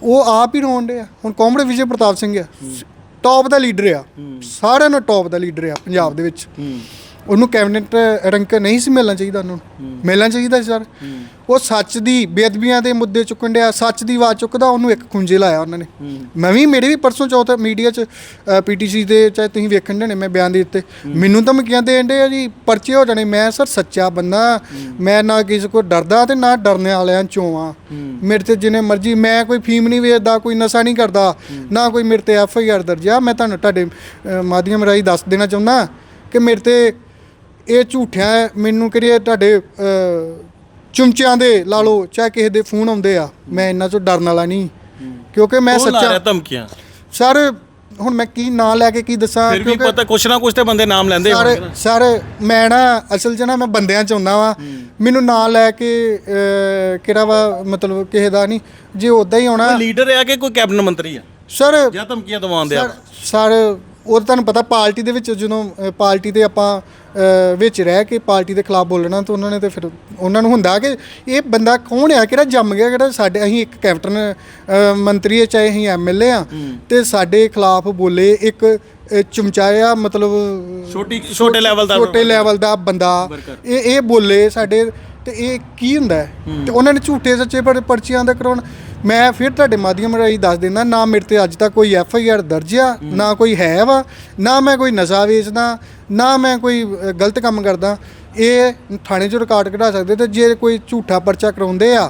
ਉਹ ਆਪ ਹੀ ਰੋਣ ਦੇ ਆ। ਹੁਣ ਕਾਮਰੇਡ ਵਿਜੇ ਪ੍ਰਤਾਪ ਸਿੰਘ ਆ। ਟੌਪ ਦਾ ਲੀਡਰ ਆ। ਸਾਰਿਆਂ ਨੂੰ ਟੌਪ ਦਾ ਲੀਡਰ ਆ ਪੰਜਾਬ ਦੇ ਵਿੱਚ। ਉਹਨੂੰ ਕੈਬਨਿਟ ਰੈਂਕ ਨਹੀਂ ਸੀ ਮਿਲਣਾ ਚਾਹੀਦਾ ਉਹਨੂੰ। ਮਿਲਣਾ ਚਾਹੀਦਾ ਸੀ ਸਰ। ਉਹ ਸੱਚ ਦੀ ਬੇਅਦਬੀਆਂ ਦੇ ਮੁੱਦੇ ਚੁੱਕਣ ਡਿਆ ਸੱਚ ਦੀ ਆਵਾਜ਼ ਚੁੱਕਦਾ ਉਹਨੂੰ ਇੱਕ ਖੁੰਝੇ ਲਾਇਆ ਉਹਨਾਂ ਨੇ। ਮੈਂ ਵੀ ਮੇਰੇ ਵੀ ਪਰਸੋਂ ਚੌਥ ਮੀਡੀਆ 'ਚ ਪੀਟੀਸੀ ਦੇ ਚਾਹੇ ਤੁਸੀਂ ਵੇਖਣ ਦੇ ਨੇ ਮੈਂ ਬਿਆਨ ਦੇ ਦਿੱਤੇ। ਮੈਨੂੰ ਧਮਕੀਆਂ ਦੇਣ ਦੇ ਆ ਜੀ ਪਰਚੇ ਹੋ ਜਾਣੇ। ਮੈਂ ਸਰ ਸੱਚਾ ਬੰਦਾ। ਮੈਂ ਨਾ ਕਿਸੇ ਕੋ ਡਰਦਾ ਤੇ ਨਾ ਡਰਨੇ ਵਾਲਿਆਂ ਚੋਂ ਆ। ਮੇਰੇ ਤੇ ਜਿੰਨੇ ਮਰਜ਼ੀ ਮੈਂ ਕੋਈ ਫੀਮ ਨਹੀਂ ਵੇਚਦਾ ਕੋਈ ਨਸ਼ਾ ਨਹੀਂ ਕਰਦਾ। ਨਾ ਕੋਈ ਮੇਰੇ ਤੇ ਐਫ ਆਈ ਆਰ ਦਰਜ ਆ। ਮੈਂ ਤੁਹਾਨੂੰ ਤੁਹਾਡੇ ਮਾਧਿਅਮ ਰਾਹੀਂ ਦੱਸ ਦੇਣਾ ਚਾਹੁੰਦਾ ਕਿ ਮੇਰੇ ਤੇ ਇਹ ਝੂਠਿਆਂ ਮੈਨੂੰ ਕਿਹੜੇ ਤੁਹਾਡੇ ਅ, ਚੁੰਮਚਿਆਂ ਦੇ ਲਾ ਲਓ ਚਾਹੇ ਕਿਸੇ ਦੇ ਫੋਨ ਆਉਂਦੇ ਆ ਮੈਂ ਇਹਨਾਂ ਤੋਂ ਡਰਨ ਵਾਲਾ ਨਹੀਂ। ਕਿਉਂਕਿ ਮੈਂ ਕੌਣ ਲਾ ਰਿਹਾ ਸੱਚਾ ਧਮਕੀਆਂ। ਸਰ ਹੁਣ ਮੈਂ ਕੀ ਨਾਂ ਲੈ ਕੇ ਕੀ ਦੱਸਾਂ ਫਿਰ ਵੀ ਪਤਾ ਕੁਛ ਨਾ ਕੁਛ ਤੇ ਬੰਦੇ ਨਾਮ ਲੈਂਦੇ ਸਰ ਹੋਣਗੇ ਨਾ। ਸਰ ਮੈਂ ਨਾ ਅਸਲ 'ਚ ਨਾ ਮੈਂ ਬੰਦਿਆਂ 'ਚ ਹੁੰਦਾ ਵਾਂ। ਮੈਨੂੰ ਨਾਂ ਲੈ ਕੇ ਕਿਹੜਾ ਵਾ ਮਤਲਬ ਕਿਸੇ ਦਾ ਨਹੀਂ। ਜੇ ਉਦਾਂ ਹੀ ਆਉਣਾ ਲੀਡਰ ਆ ਕਿ ਕੋਈ ਕੈਬਨਿਟ ਮੰਤਰੀ ਆ? ਸਰ ਜਾਂ ਧਮਕੀਆਂ ਦਵਾਉਂਦੇ ਆ ਸਰ ਸਰ ਉਹ ਤਾਂ ਤੁਹਾਨੂੰ ਪਤਾ ਪਾਰਟੀ ਦੇ ਵਿੱਚ ਜਦੋਂ ਅ, ਪਾਰਟੀ ਦੇ ਆਪਾਂ ਅ, ਵਿੱਚ ਰਹਿ ਕੇ ਪਾਰਟੀ ਦੇ ਖਿਲਾਫ ਬੋਲਣਾ ਤਾਂ ਉਹਨਾਂ ਨੇ ਤੇ ਫਿਰ ਉਹਨਾਂ ਨੂੰ ਹੁੰਦਾ ਕਿ ਇਹ ਬੰਦਾ ਕੌਣ ਆ ਕਿਹੜਾ ਜੰਮ ਗਿਆ ਕਿਹੜਾ ਸਾਡੇ ਅਸੀਂ ਇੱਕ ਕੈਪਟਨ ਅ, ਮੰਤਰੀ ਹੈ ਚਾਹੇ ਅਸੀਂ ਐਮਐਲਏ ਆ ਤੇ ਸਾਡੇ ਖਿਲਾਫ ਬੋਲੇ ਇੱਕ ਅ, ਚਮਚਾਇਆ ਮਤਲਬ ਛੋਟੀ ਛੋਟੇ ਲੈਵਲ ਦਾ ਛੋਟੇ ਲੈਵਲ ਦਾ ਬੰਦਾ। ਇਹ ਇਹ ਬੋਲੇ ਸਾਡੇ ਤੇ ਇਹ ਕੀ ਹੁੰਦਾ? ਹੈ? ਤੇ ਉਹਨਾਂ ਨੇ ਝੂਠੇ ਸੱਚੇ ਪਰ ਪਰਚੀਆਂ ਦਾ ਕਰਾਉਣ ਮੈਂ ਫਿਰ ਤੁਹਾਡੇ ਮਾਧਿਅਮ ਰਾਹੀਂ ਦੱਸ ਦਿੰਦਾ ਨਾ ਮੇਰੇ ਤੇ ਅੱਜ ਤੱਕ ਕੋਈ ਐਫ ਆਈ ਆਰ ਦਰਜ ਆ ਨਾ ਕੋਈ ਹੈ ਵਾ ਨਾ ਮੈਂ ਕੋਈ ਨਸ਼ਾ ਵੇਚਦਾ ਨਾ ਮੈਂ ਕੋਈ ਅ, ਗਲਤ ਕੰਮ ਕਰਦਾ। ਇਹ ਥਾਣੇ 'ਚ ਰਿਕਾਰਡ ਕਢਾ ਸਕਦੇ ਤੇ ਜੇ ਕੋਈ ਝੂਠਾ ਪਰਚਾ ਕਰਾਉਂਦੇ ਆ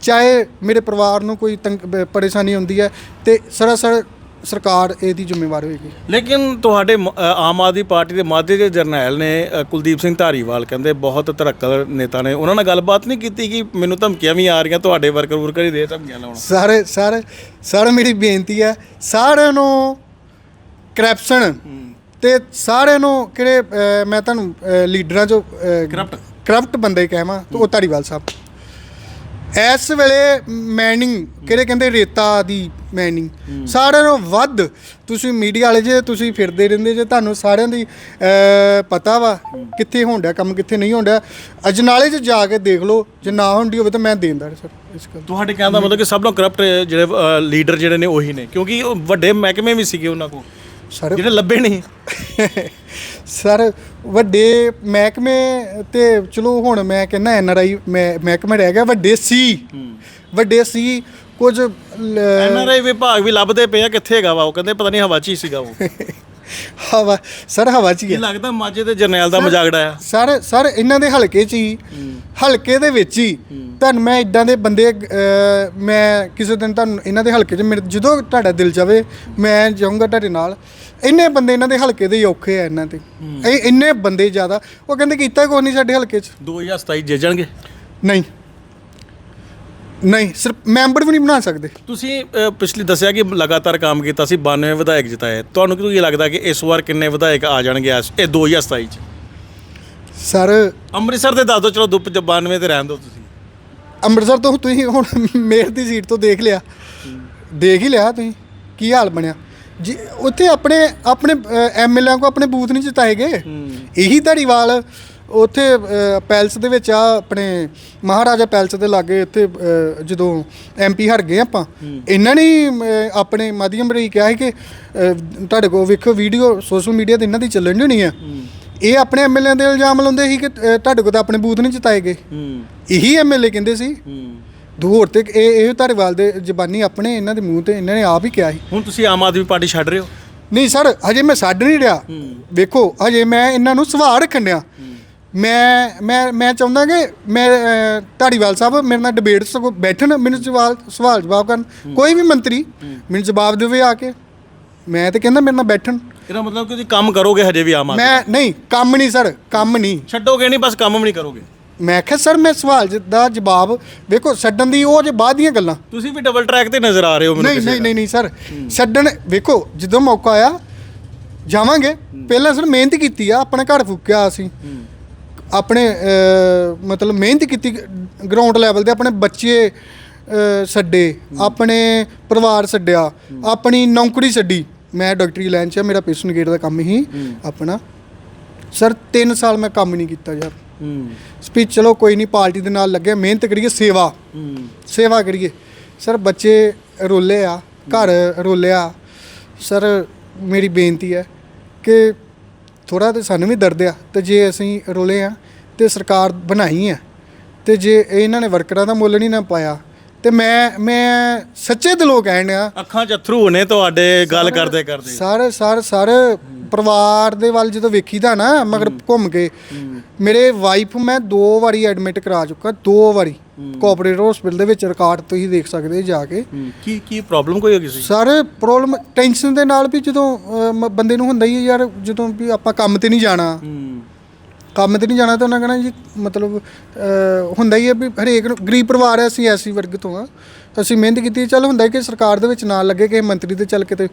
ਚਾਹੇ ਮੇਰੇ ਪਰਿਵਾਰ ਨੂੰ ਕੋਈ ਤੰਗ ਬ- ਪਰੇਸ਼ਾਨੀ ਹੁੰਦੀ ਹੈ ਤੇ ਸਰਾਸਰ ਸਰਕਾਰ ਇਹਦੀ ਜ਼ਿੰਮੇਵਾਰ ਹੋਏਗੀ। ਲੇਕਿਨ ਤੁਹਾਡੇ ਮ- ਅ, ਆਮ ਆਦਮੀ ਪਾਰਟੀ ਦੇ ਮਾਝੇ ਦੇ ਜਰਨੈਲ ਨੇ ਅ, ਕੁਲਦੀਪ ਸਿੰਘ ਧਾਰੀਵਾਲ ਕਹਿੰਦੇ ਬਹੁਤ ਧੜਕਲ ਨੇਤਾ ਨੇ। ਉਹਨਾਂ ਨਾਲ ਗੱਲਬਾਤ ਨਹੀਂ ਕੀਤੀ ਕਿ ਮੈਨੂੰ ਧਮਕੀਆਂ ਵੀ ਆ ਰਹੀਆਂ ਤੁਹਾਡੇ ਵਰਕਰ ਵਰਕਰ ਹੀ ਦੇ ਧਮਕੀਆਂ ਲਾਉਣ। ਸਾਰੇ ਸਾਰੇ ਸਾਰੇ ਮੇਰੀ ਬੇਨਤੀ ਹੈ ਸਾਰਿਆਂ ਨੂੰ ਕਰਪਸ਼ਨ ਤੇ ਸਾਰਿਆਂ ਨੂੰ ਕਿਹੜੇ ਅਹ, ਮੈਂ ਤੁਹਾਨੂੰ ਅਹ, ਲੀਡਰਾਂ ਚੋਂ Corrupt। ਕਰਪਟ ਬੰਦੇ ਕਹਾਂ ਤਾਂ ਉਹ ਧਾਰੀਵਾਲ ਸਾਹਿਬ। ਇਸ ਵੇਲੇ ਮੈਨਿੰਗ, ਕਿਹੜੇ ਕਹਿੰਦੇ ਰੇਤਾ ਦੀ ਮੈਨਿੰਗ, ਸਾਰਿਆਂ ਨੂੰ ਵੱਧ ਤੁਸੀਂ ਮੀਡੀਆ ਵਾਲੇ ਜੇ, ਤੁਸੀਂ ਫਿਰਦੇ ਰਹਿੰਦੇ ਜੇ, ਤੁਹਾਨੂੰ ਸਾਰਿਆਂ ਦੀ ਪਤਾ ਵਾ ਕਿੱਥੇ ਹੋਣ ਡਿਆ, ਕੰਮ ਕਿੱਥੇ ਨਹੀਂ ਹੋਣ ਡਿਆ। ਅਜਨਾਲੇ 'ਚ ਜਾ ਕੇ ਦੇਖ ਲਓ, ਜੇ ਨਾ ਹੁੰਦੀ ਹੋਵੇ ਤਾਂ ਮੈਂ ਦੇਂਦਾ ਸਰ, ਇਸ ਗੱਲ ਤੁਹਾਡੇ ਕਹਿਣ ਦਾ ਮਤਲਬ ਕਿ ਸਭ ਤੋਂ ਕਰਪਟ ਜਿਹੜੇ ਲੀਡਰ ਜਿਹੜੇ ਨੇ ਉਹੀ ਨੇ, ਕਿਉਂਕਿ ਵੱਡੇ ਮਹਿਕਮੇ ਵੀ ਸੀਗੇ ਉਹਨਾਂ ਕੋਲ। ਸਰ ਜਿਹੜੇ ਲੱਭੇ ਨਹੀਂ। [laughs] ਸਰ ਵੱਡੇ ਮਹਿਕਮੇ ਤੇ ਚਲੋ ਹੁਣ ਮੈਂ ਕਹਿੰਦਾ ਐਨ ਆਰ ਆਈ ਮਹਿਕਮੇ ਰਹਿ ਗਿਆ ਵੱਡੇ ਸੀ ਵੱਡੇ ਸੀ ਕੁਝ ਲ- ਐਨਆਰਆਈ ਵਿਭਾਗ ਵੀ ਲੱਭਦੇ ਪਏ ਆ ਕਿੱਥੇ ਹੈਗਾ ਵਾ ਉਹ? ਕਹਿੰਦੇ ਪਤਾ ਨਹੀਂ ਹਵਾ 'ਚ ਹੀ ਸੀਗਾ ਉਹ। [laughs] ਹਵਾ ਸਰ ਹਵਾ ਚ ਹੀ ਹੈ। ਲੱਗਦਾ ਮਾਝੇ ਤੇ ਜਰਨੈਲ ਦਾ ਮਜ਼ਾਕ ਆ? ਸਰ ਸਰ ਇਹਨਾਂ ਦੇ ਹਲਕੇ ਚ ਹੀ ਹਲਕੇ ਦੇ ਵਿੱਚ ਹੀ। ਤੁਹਾਨੂੰ ਮੈਂ ਇਦਾਂ ਦੇ ਬੰਦੇ ਅਹ, ਮੈਂ ਕਿਸੇ ਦਿਨ ਤੁਹਾਨੂੰ ਇਹਨਾਂ ਦੇ ਹਲਕੇ ਚ ਮੇਰੇ ਜਦੋਂ ਤੁਹਾਡਾ ਦਿਲ ਜਾਵੇ ਮੈਂ ਜਾਊਂਗਾ ਤੁਹਾਡੇ ਨਾਲ। ਇੰਨੇ ਬੰਦੇ ਇਹਨਾਂ ਦੇ ਹਲਕੇ ਦੇ ਹੀ ਔਖੇ ਆ ਇਹਨਾਂ ਤੇ ਇਹ ਇੰਨੇ ਬੰਦੇ ਜ਼ਿਆਦਾ ਉਹ ਕਹਿੰਦੇ ਕੀਤਾ ਕੋਈ ਨਹੀਂ ਸਾਡੇ ਹਲਕੇ ਚ। 2027 ਜਿੱਜਣਗੇ ਨਹੀਂ। ਨਹੀਂ ਸਿਰਫ ਮੈਂਬਰ ਵੀ ਨਹੀਂ ਬਣਾ ਸਕਦੇ। ਤੁਸੀਂ ਅ, ਪਿਛਲੀ ਦੱਸਿਆ ਕਿ ਲਗਾਤਾਰ ਕੰਮ ਕੀਤਾ ਸੀ 92 ਵਿਧਾਇਕ ਜਿਤਾਏ। ਤੁਹਾਨੂੰ ਕਿਉਂ ਇਹ ਲੱਗਦਾ ਕਿ ਇਸ ਵਾਰ ਕਿੰਨੇ ਵਿਧਾਇਕ ਆ ਜਾਣਗੇ ਇਸ- ਇਹ 2027 ਚ? ਸਰ ਅੰਮ੍ਰਿਤਸਰ ਦੇ ਦੱਸ ਦਿਓ ਚਲੋ ਦੁੱਪ 92 ਤੇ ਰਹਿਣ ਦਿਓ ਤੁਸੀਂ। ਅੰਮ੍ਰਿਤਸਰ ਤੋਂ ਤੁਸੀਂ ਹੁਣ ਮੇਅਰ ਦੀ ਸੀਟ ਤੋਂ ਦੇਖ ਲਿਆ। ਦੇਖ ਹੀ ਲਿਆ ਤੁਸੀਂ ਕੀ ਹਾਲ ਬਣਿਆ। ਜੀ ਉੱਥੇ ਆਪਣੇ ਆਪਣੇ ਐਮਐਲਏ ਕੋ ਆਪਣੇ ਬੂਥ ਨਹੀਂ ਜਿਤਾਏ ਗਏ। ਇਹੀ ਧਾਰੀਵਾਲ ਉੱਥੇ ਪੈਲਸ ਦੇ ਵਿੱਚ ਆ ਆਪਣੇ ਮਹਾਰਾਜਾ ਪੈਲਸ ਦੇ ਲਾਗੇ ਉੱਥੇ ਅ, ਜਦੋਂ ਐਮਪੀ ਹਟ ਗਏ ਆਪਾਂ ਇਹਨਾਂ ਨੇ ਹੀ, ਅ, ਆਪਣੇ ਮਾਧਿਅਮ ਰਹੀ ਕਿਹਾ ਸੀ ਕਿ ਅ, ਤੁਹਾਡੇ ਕੋਲ ਵੇਖੋ ਵੀਡੀਓ ਸੋਸ਼ਲ ਮੀਡੀਆ ਤੇ ਇਹਨਾਂ ਦੀ ਚੱਲਣ ਹੋਣੀ ਆ। ਇਹ ਆਪਣੇ ਐਮਐਲਏ ਦੇ ਇਲਜ਼ਾਮ ਲਾਉਂਦੇ ਸੀ ਕਿ ਅ, ਤੁਹਾਡੇ ਕੋਲ ਤਾਂ ਆਪਣੇ ਬੂਥ ਨਹੀਂ ਜਿਤਾਏ ਗਏ। ਹੂੰ। ਇਹੀ ਐਮਐਲਏ ਕਹਿੰਦੇ ਸੀ। ਹੂੰ। ਦੋ ਹੋਰ ਤੇ ਇਹ ਇਹ ਧਾਰੀਵਾਲ ਦੇ ਜ਼ਬਾਨੀ ਆਪਣੇ ਇਹਨਾਂ ਦੇ ਮੂੰਹ ਤੇ ਇਹਨਾਂ ਨੇ ਆਪ ਹੀ ਕਿਹਾ ਸੀ। ਹੁਣ ਤੁਸੀਂ ਆਮ ਆਦਮੀ ਪਾਰਟੀ ਛੱਡ ਰਹੇ ਹੋ? ਨਹੀਂ ਸਰ ਹਜੇ ਮੈਂ ਛੱਡ ਨਹੀਂ ਰਿਹਾ। ਵੇਖੋ ਹਜੇ ਮੈਂ ਇਹਨਾਂ ਨੂੰ ਸਵਾਲ ਰੱਖਣ ਡਿਆ। ਮੈਂ ਮੈਂ ਮੈਂ ਚਾਹੁੰਦਾ ਕਿ ਮੈਂ ਧਾਰੀਵਾਲ ਸਾਹਿਬ ਮੇਰੇ ਨਾਲ ਡਿਬੇਟ ਸਗੋਂ ਬੈਠਣ ਮੈਨੂੰ ਸਵਾਲ ਸਵਾਲ ਜਵਾਬ ਕਰਨ। ਕੋਈ ਵੀ ਮੰਤਰੀ ਮੈਨੂੰ ਜਵਾਬ ਦੇਵੇ ਆ ਕੇ। ਮੈਂ ਤੇ ਕਹਿੰਦਾ ਮੇਰੇ ਨਾਲ ਬੈਠਣ। ਇਹਦਾ ਮਤਲਬ ਕਿ ਤੁਸੀਂ ਕੰਮ ਕਰੋਗੇ ਹਜੇ ਵੀ ਆਮ ਆਦਮੀ ਮੈਂ ਨਹੀਂ ਕੰਮ ਨਹੀਂ ਸਰ ਕੰਮ ਨਹੀਂ। ਛੱਡੋਗੇ ਨਹੀਂ ਬਸ ਕੰਮ ਵੀ ਨਹੀਂ ਕਰੋਗੇ? ਮੈਂ ਕਿਹਾ ਸਰ ਮੈਂ ਸਵਾਲ ਦਾ ਜਵਾਬ ਵੇਖੋ ਛੱਡਣ ਦੀ ਉਹ ਜੇ ਬਾਅਦ ਦੀਆਂ ਗੱਲਾਂ। ਤੁਸੀਂ ਵੀ ਡਬਲ ਟਰੈਕ ਤੇ ਨਜ਼ਰ ਆ ਰਹੇ ਹੋ ਮੈਨੂੰ ਨਹੀਂ ਨਹੀਂ ਨਹੀਂ ਸਰ। ਛੱਡਣ ਵੇਖੋ ਜਦੋਂ ਮੌਕਾ ਆਇਆ ਜਾਵਾਂਗੇ। ਪਹਿਲਾਂ ਸਰ ਮਿਹਨਤ ਕੀਤੀ ਆ ਆਪਣਾ ਘਰ ਫੁੱਕਿਆ ਅਸੀਂ। ਆਪਣੇ ਮਤਲਬ ਮਿਹਨਤ ਕੀਤੀ ਗਰਾਊਂਡ ਲੈਵਲ ਤੇ ਆਪਣੇ ਬੱਚੇ ਛੱਡੇ, ਆਪਣੇ ਪਰਿਵਾਰ ਛੱਡਿਆ, ਆਪਣੀ ਨੌਕਰੀ ਛੱਡੀ। ਮੈਂ ਡਾਕਟਰੀ ਲਾਈਨ 'ਚ ਮੇਰਾ ਪੇਸ਼ੈਂਟ ਗੇਟ ਦਾ ਕੰਮ ਹੀ ਆਪਣਾ। ਸਰ 3 ਸਾਲ ਮੈਂ ਕੰਮ ਨਹੀਂ ਕੀਤਾ ਯਾਰ। ਹੂੰ ਸਪੀਚ, ਚਲੋ ਕੋਈ ਨਹੀਂ, ਪਾਰਟੀ ਦੇ ਨਾਲ ਲੱਗੇ, ਮਿਹਨਤ ਕਰੀਏ, ਸੇਵਾ। ਸੇਵਾ ਕਰੀਏ। ਸਰ, ਬੱਚੇ ਰੋਲੇ ਆ, ਘਰ ਰੋਲਿਆ। ਸਰ, ਮੇਰੀ ਬੇਨਤੀ ਹੈ ਕਿ ਥੋੜਾ ਤੇ ਸਾਨੂੰ ਵੀ ਦਰਦ ਆ ਤੇ ਜੇ ਅਸੀਂ ਰੋਲੇ ਆ ਤੇ ਸਰਕਾਰ ਬਣਾਈ ਆ ਤੇ ਜੇ ਇਹਨਾਂ ਨੇ ਵਰਕਰਾਂ ਦਾ ਮੁੱਲ ਨਹੀਂ ਨਾ ਪਾਇਆ ਤੇ ਮੈਂ ਮੈਂ ਸੱਚੇ ਦਿਲੋਂ ਕਹਿਣ ਆ ਅੱਖਾਂ 'ਚ ਅਥਰੂ ਨੇ ਤੁਹਾਡੇ ਗੱਲ ਕਰਦੇ ਕਰਦੇ। ਸਾਰੇ ਸਾਰੇ ਸਾਰੇ ਪਰਿਵਾਰ ਦੇ ਵੱਲ ਜਦੋਂ ਵੇਖੀਦਾ ਨਾ ਮਗਰ ਘੁੰਮ ਕੇ। ਮੇਰੇ ਵਾਈਫ ਮੈਂ ਦੋ ਵਾਰੀ ਐਡਮਿਟ ਕਰਾ ਚੁੱਕਾ ਦੋ ਵਾਰੀ। ਕੋਆਪਰੇਟਿਵ ਹਸਪੀਟਲ ਦੇ ਵਿੱਚ ਰਿਕਾਰਡ ਤੁਸੀਂ ਦੇਖ ਸਕਦੇ ਜਾ ਕੇ। ਕੀ ਕੀ ਪ੍ਰੋਬਲਮ ਕੋਈ ਹੋ ਗਈ ਸੀ? ਸਾਰੇ ਪ੍ਰੋਬਲਮ ਟੈਨਸ਼ਨ ਦੇ ਨਾਲ ਵੀ ਜਦੋਂ ਅਹ, ਮ- ਬੰਦੇ ਨੂੰ ਹੁੰਦਾ ਹੀ ਹੈ ਯਾਰ ਜਦੋਂ ਵੀ ਆਪਾਂ ਕੰਮ ਤੇ ਨਹੀਂ ਜਾਣਾ। ਕੰਮ ਤੇ ਨਹੀਂ ਜਾਣਾ ਤਾਂ ਉਹਨਾਂ ਕਹਣਾ ਜੀ ਮਤਲਬ ਅਹ, ਹੁੰਦਾ ਹੀ ਹੈ ਵੀ ਹਰੇਕ ਨੂੰ ਗਰੀਬ ਪਰਿਵਾਰ ਹੈ ਅਸੀਂ ਐਸੀ ਵਰਗ ਤੋਂ ਆ ਅਸੀਂ ਮਿਹਨਤ ਕੀਤੀ ਚੱਲ ਹੁੰਦਾ ਹੈ ਕਿ ਸਰਕਾਰ ਦੇ ਵਿੱਚ ਨਾਲ ਲੱਗੇ ਕਿ ਮੰਤਰੀ ਤੇ ਚੱਲ ਕਿਤੇ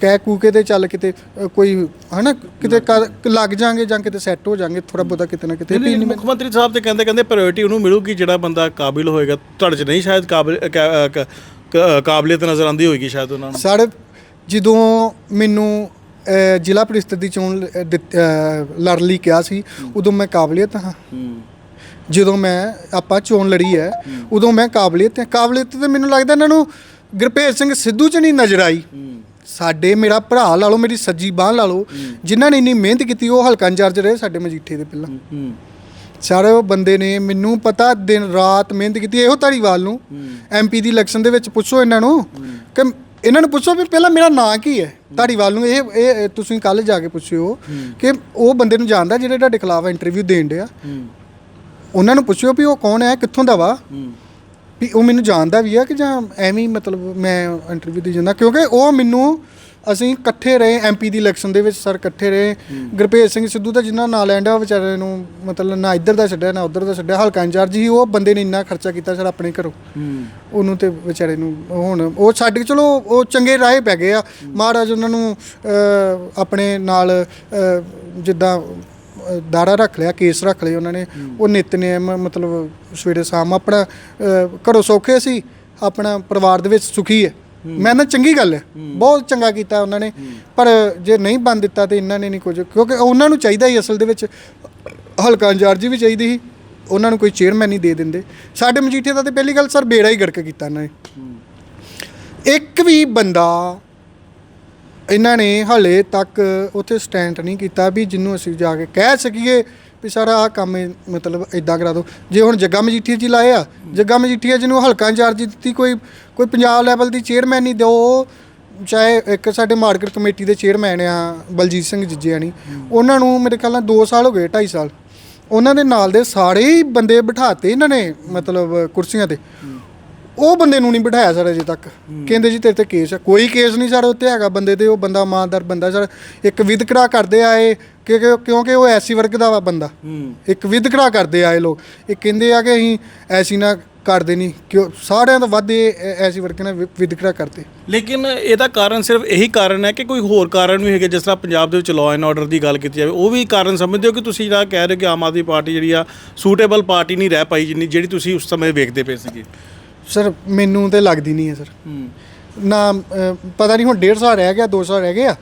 ਕਹਿ ਕੂਕੇ ਤੇ ਚੱਲ ਕਿਤੇ ਅਹ, ਕੋਈ ਹਨਾ ਕਿਤੇ ਕਰ- ਲੱਗ ਜਾਾਂਗੇ ਜਾਂ ਕਿਤੇ ਸੈੱਟ ਹੋ ਜਾਾਂਗੇ ਥੋੜਾ ਬਹੁਤਾ ਕਿਤੇ ਨਾ ਕਿਤੇ ਵੀ ਨਹੀਂ ਮੁੱਖ ਮੰਤਰੀ ਸਾਹਿਬ ਤੇ ਕਹਿੰਦੇ ਕਹਿੰਦੇ ਪ੍ਰਾਇੋਰਟੀ ਉਹਨੂੰ ਮਿਲੂਗੀ ਜਿਹੜਾ ਬੰਦਾ ਕਾਬਿਲ ਹੋਏਗਾ। ਤੁਹਾਡੇ 'ਚ ਨਹੀਂ ਸ਼ਾਇਦ ਕਾਬਿਲ ਅ, ਕਾ- ਅ, ਕ- ਕ- ਕਾਬਲੀਅਤ ਨਜ਼ਰ ਆਉਂਦੀ ਹੋਏਗੀ ਸ਼ਾਇਦ ਉਹਨਾਂ ਨੂੰ। ਸਰ ਜਦੋਂ ਮੈਨੂੰ ਅਹ, ਜ਼ਿਲ੍ਹਾ ਪ੍ਰੀਸ਼ਦ ਦੀ ਚੋਣ ਲ- ਦਿੱਤ- ਅਹ, ਲੜ ਲਈ ਕਿਹਾ ਸੀ। ਉਦੋਂ ਮੈਂ ਕਾਬਲੀਅਤ ਹਾਂ। ਜਦੋਂ ਮੈਂ ਆਪਾਂ ਚੋਣ ਲੜੀ ਹੈ ਉਦੋਂ ਮੈਂ ਕਾਬਲੀਅਤ ਹੈ। ਕਾਬਲੀਅਤ ਤੇ ਮੈਨੂੰ ਲੱਗਦਾ ਇਹਨਾਂ ਨੂੰ ਗੁਰਭੇਜ ਸਿੰਘ ਸਿੱਧੂ ਚ ਨਹੀਂ ਨਜ਼ਰ ਆਈ। ਸਾਡੇ ਮੇਰਾ ਭਰਾ ਲਾ ਲਓ ਮੇਰੀ ਸੱਜੀ ਬਾਹ ਲਾ ਲਓ ਜਿਨ੍ਹਾਂ ਨੇ ਇੰਨੀ ਮਿਹਨਤ ਕੀਤੀ ਉਹ ਹਲਕਾ ਇੰਚਾਰਜ ਰਹੇ ਸਾਡੇ ਮਜੀਠੇ ਦੇ ਪਹਿਲਾਂ ਸਾਰੇ ਉਹ ਬੰਦੇ ਨੇ ਮੈਨੂੰ ਪਤਾ ਦਿਨ ਰਾਤ ਮਿਹਨਤ ਕੀਤੀ ਇਹੋ ਧਾਰੀਵਾਲ ਨੂੰ। ਐਮਪੀ ਦੀ ਇਲੈਕਸ਼ਨ ਦੇ ਵਿੱਚ ਪੁੱਛੋ ਇਹਨਾਂ ਨੂੰ ਕਿ ਇਹਨਾਂ ਨੂੰ ਪੁੱਛੋ ਵੀ ਪਹਿਲਾਂ ਮੇਰਾ ਨਾਂ ਕੀ ਹੈ? ਧਾਰੀਵਾਲ ਨੂੰ ਇਹ ਇਹ ਤੁਸੀਂ ਕੱਲ ਜਾ ਕੇ ਪੁੱਛਿਓ ਕਿ ਉਹ ਬੰਦੇ ਨੂੰ ਜਾਣਦਾ ਜਿਹੜੇ ਤੁਹਾਡੇ ਖਿਲਾਫ ਇੰਟਰਵਿਊ ਦੇਣ ਡਿਆ। ਉਹਨਾਂ ਨੂੰ ਪੁੱਛਿਓ ਵੀ ਉਹ ਕੌਣ ਹੈ, ਕਿੱਥੋਂ ਦਾ ਵਾ? ਵੀ ਉਹ ਮੈਨੂੰ ਜਾਣਦਾ ਵੀ ਆ ਕਿ ਜਾਂ ਐਵੇਂ ਹੀ ਮਤਲਬ ਮੈਂ ਇੰਟਰਵਿਊ ਦੇ ਜਾਂਦਾ, ਕਿਉਂਕਿ ਉਹ ਮੈਨੂੰ ਅਸੀਂ ਇਕੱਠੇ ਰਹੇ ਐਮਪੀ ਦੀ ਇਲੈਕਸ਼ਨ ਦੇ ਵਿੱਚ ਸਰ ਇਕੱਠੇ ਰਹੇ। ਗੁਰਭੇਜ ਸਿੰਘ ਸਿੱਧੂ ਦਾ ਜਿੰਨਾ ਨਾਂ ਲੈਂਦਾ ਵਿਚਾਰੇ ਨੂੰ ਮਤਲਬ ਨਾ ਇੱਧਰ ਦਾ ਛੱਡਿਆ ਨਾ ਉੱਧਰ ਦਾ ਛੱਡਿਆ। ਹਲਕਾ ਇੰਚਾਰਜ ਹੀ ਉਹ ਬੰਦੇ ਨੇ ਇੰਨਾ ਖਰਚਾ ਕੀਤਾ ਸਰ ਆਪਣੇ ਘਰੋਂ। ਉਹਨੂੰ ਤੇ ਵਿਚਾਰੇ ਨੂੰ ਹੁਣ ਉਹ ਛੱਡ ਕੇ ਚਲੋ ਉਹ ਚੰਗੇ ਰਾਹ ਪੈ ਗਏ ਆ। ਮਹਾਰਾਜ ਉਹਨਾਂ ਨੂੰ ਆਪਣੇ ਨਾਲ ਜਿੱਦਾਂ ਦਾਰਾ ਰੱਖ ਲਿਆ ਕੇਸ ਰੱਖ ਲਏ ਉਹਨਾਂ ਨੇ। ਉਹ ਨਿਤਨੇਮ ਮਤਲਬ ਸਵੇਰੇ ਸ਼ਾਮ ਆਪਣਾ ਘਰੋਂ ਸੌਖੇ ਸੀ ਆਪਣਾ ਪਰਿਵਾਰ ਦੇ ਵਿੱਚ ਸੁਖੀ ਹੈ। ਮੈਂ ਨਾ ਚੰਗੀ ਗੱਲ ਹੈ। ਬਹੁਤ ਚੰਗਾ ਕੀਤਾ ਉਹਨਾਂ ਨੇ। ਪਰ ਜੇ ਨਹੀਂ ਬੰਦ ਦਿੱਤਾ ਤੇ ਇਹਨਾਂ ਨੇ ਨਹੀਂ ਕੁਝ। ਕਿਉਂਕਿ ਉਹਨਾਂ ਨੂੰ ਚਾਹੀਦਾ ਹੀ ਅਸਲ ਦੇ ਵਿੱਚ ਹਲਕਾ ਇੰਚਾਰਜ ਵੀ ਚਾਹੀਦੀ ਸੀ। ਉਹਨਾਂ ਨੂੰ ਕੋਈ ਚੇਅਰਮੈਨ ਨਹੀਂ ਦੇ ਦਿੰਦੇ। ਸਾਡੇ ਮਜੀਠੇ ਦਾ ਤੇ ਪਹਿਲੀ ਗੱਲ ਸਰ ਬੇੜਾ ਹੀ ਗਰਕ ਕੀਤਾ ਇਹਨਾਂ ਨੇ। ਇੱਕ ਵੀ ਬੰਦਾ ਇਹਨਾਂ ਨੇ ਹਲੇ ਤੱਕ ਉੱਥੇ ਸਟੈਂਡ ਨਹੀਂ ਕੀਤਾ ਵੀ ਜਿਹਨੂੰ ਅਸੀਂ ਜਾ ਕੇ ਕਹਿ ਸਕੀਏ ਵੀ ਸਰ ਆਹ ਕੰਮ ਇਹ ਮਤਲਬ ਇਦਾਂ ਕਰਾ ਦਿਓ ਜੇ ਹੁਣ ਜੱਗਾ ਮਜੀਠੀਆ ਜੀ ਲਾਏ ਆ, ਜੱਗਾ ਮਜੀਠੀਆ ਜੀ ਨੂੰ ਹਲਕਾ ਇੰਚਾਰਜ ਦਿੱਤੀ ਕੋਈ ਕੋਈ ਪੰਜਾਬ ਲੈਵਲ ਦੀ ਚੇਅਰਮੈਨ ਨਹੀਂ ਦਿਓ। ਚਾਹੇ ਇੱਕ ਸਾਡੇ ਮਾਰਕੀਟ ਕਮੇਟੀ ਦੇ ਚੇਅਰਮੈਨ ਆ, ਬਲਜੀਤ ਸਿੰਘ ਜਿੱਜਿਆਣੀ ਉਹਨਾਂ ਨੂੰ ਮੇਰੇ ਖਿਆਲ ਨਾਲ 2 ਸਾਲ ਹੋ ਗਏ 2.5 ਸਾਲ। ਉਹਨਾਂ ਦੇ ਨਾਲ ਦੇ ਸਾਰੇ ਹੀ ਬੰਦੇ ਬਿਠਾਤੇ ਇਹਨਾਂ ਨੇ, ਮਤਲਬ ਕੁਰਸੀਆਂ ਤੇ। ਉਹ ਬੰਦੇ ਨੂੰ ਨਹੀਂ ਬਿਠਾਇਆ ਸਰ ਅਜੇ ਤੱਕ। ਕਹਿੰਦੇ ਜੀ ਤੇਰੇ ਤੇ ਕੇਸ ਹੈ ਕੋਈ ਕੇਸ ਨਹੀਂ ਸਰ ਉੱਤੇ ਹੈਗਾ ਬੰਦੇ ਤੇ ਉਹ ਬੰਦਾ ਇਮਾਨਦਾਰ ਬੰਦਾ ਸਰ। ਇੱਕ ਵਿਦਕੜਾ ਕਰਦੇ ਆਏ ਕਿ ਕਿ- ਕਿਉਂਕਿ ਉਹ ਐਸੀ ਵਰਗ ਦਾ ਵਾ ਬੰਦਾ। ਇੱਕ ਵਿਦਕੜਾ ਕਰਦੇ ਆਏ ਲੋਕ। ਇਹ ਕਹਿੰਦੇ ਆ ਕਿ ਅਸੀਂ ਐਸੀ ਨਾ ਕਰਦੇ ਨਹੀਂ। ਕਿਉਂ? ਸਾਰਿਆਂ ਤੋਂ ਵੱਧ ਇਹ ਐਸੀ ਵਰਗ ਵਿ- ਵਿਦਕੜਾ ਕਰਦੇ ਲੇਕਿਨ ਇਹਦਾ ਕਾਰਨ ਸਿਰਫ ਇਹੀ ਕਾਰਨ ਹੈ ਕਿ ਕੋਈ ਹੋਰ ਕਾਰਨ ਵੀ ਹੈਗੇ ਜਿਸ ਤਰ੍ਹਾਂ ਪੰਜਾਬ ਦੇ ਵਿੱਚ ਲਾਅ ਐਂਡ ਆਰਡਰ ਦੀ ਗੱਲ ਕੀਤੀ ਜਾਵੇ ਉਹ ਵੀ ਕਾਰਨ ਸਮਝਦੇ ਹੋ ਕਿ ਤੁਸੀਂ ਜਿਹੜਾ ਕਹਿ ਰਹੇ ਹੋ ਕਿ ਆਮ ਆਦਮੀ ਪਾਰਟੀ ਜਿਹੜੀ ਆ ਸੂਟੇਬਲ ਪਾਰਟੀ ਨਹੀਂ ਰਹਿ ਪਾਈ ਜਿੰਨੀ ਜਿਹੜੀ ਤੁਸੀਂ ਉਸ ਸਮੇਂ ਵੇਖਦੇ ਪਏ ਸੀਗੇ? ਸਰ ਮੈਨੂੰ ਤੇ ਲੱਗਦੀ ਨਹੀਂ ਹੈ ਸਰ। ਨਾ ਪਤਾ ਨਹੀਂ ਹੁਣ 1.5 ਸਾਲ ਰਹਿ ਗਿਆ 2 ਸਾਲ ਰਹਿ ਗਏ ਆ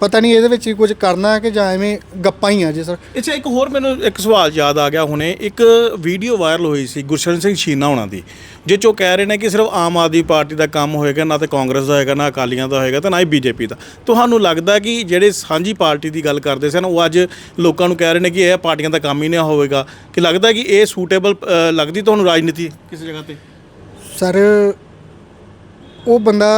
ਪਤਾ ਨਹੀਂ ਇਹਦੇ ਵਿੱਚ ਹੀ ਕੁਝ ਕਰਨਾ ਹੈ ਕਿ ਜਾਂ ਐਵੇਂ ਗੱਪਾਂ ਹੀ ਆ ਜੇ ਸਰ। ਅੱਛਾ ਇੱਕ ਹੋਰ ਮੈਨੂੰ ਇੱਕ ਸਵਾਲ ਯਾਦ ਆ ਗਿਆ ਹੁਣੇ। ਇੱਕ ਵੀਡੀਓ ਵਾਇਰਲ ਹੋਈ ਸੀ ਗੁਰਸ਼ਰਨ ਸਿੰਘ ਸ਼ੀਨਾ ਹੋਣਾ ਦੀ ਜਿਹ 'ਚ ਉਹ ਕਹਿ ਰਹੇ ਨੇ ਕਿ ਸਿਰਫ ਆਮ ਆਦਮੀ ਪਾਰਟੀ ਦਾ ਕੰਮ ਹੋਏਗਾ ਨਾ ਤੇ ਕਾਂਗਰਸ ਦਾ ਹੋਏਗਾ ਨਾ ਅਕਾਲੀਆਂ ਦਾ ਹੋਏਗਾ ਤੇ ਨਾ ਹੀ ਬੀਜੇਪੀ ਦਾ। ਤੁਹਾਨੂੰ ਲੱਗਦਾ ਕਿ ਜਿਹੜੇ ਸਾਂਝੀ ਪਾਰਟੀ ਦੀ ਗੱਲ ਕਰਦੇ ਸਨ ਉਹ ਅੱਜ ਲੋਕਾਂ ਨੂੰ ਕਹਿ ਰਹੇ ਨੇ ਕਿ ਇਹ ਪਾਰਟੀਆਂ ਦਾ ਕੰਮ ਹੀ ਨਹੀਂ ਹੋਵੇਗਾ? ਕਿ ਲੱਗਦਾ ਕਿ ਇਹ ਸੂਟੇਬਲ ਲੱਗਦੀ ਤੁਹਾਨੂੰ ਰਾਜਨੀਤੀ ਕਿਸੇ ਜਗ੍ਹਾ ਤੇ? ਸਰ, ਉਹ ਬੰਦਾ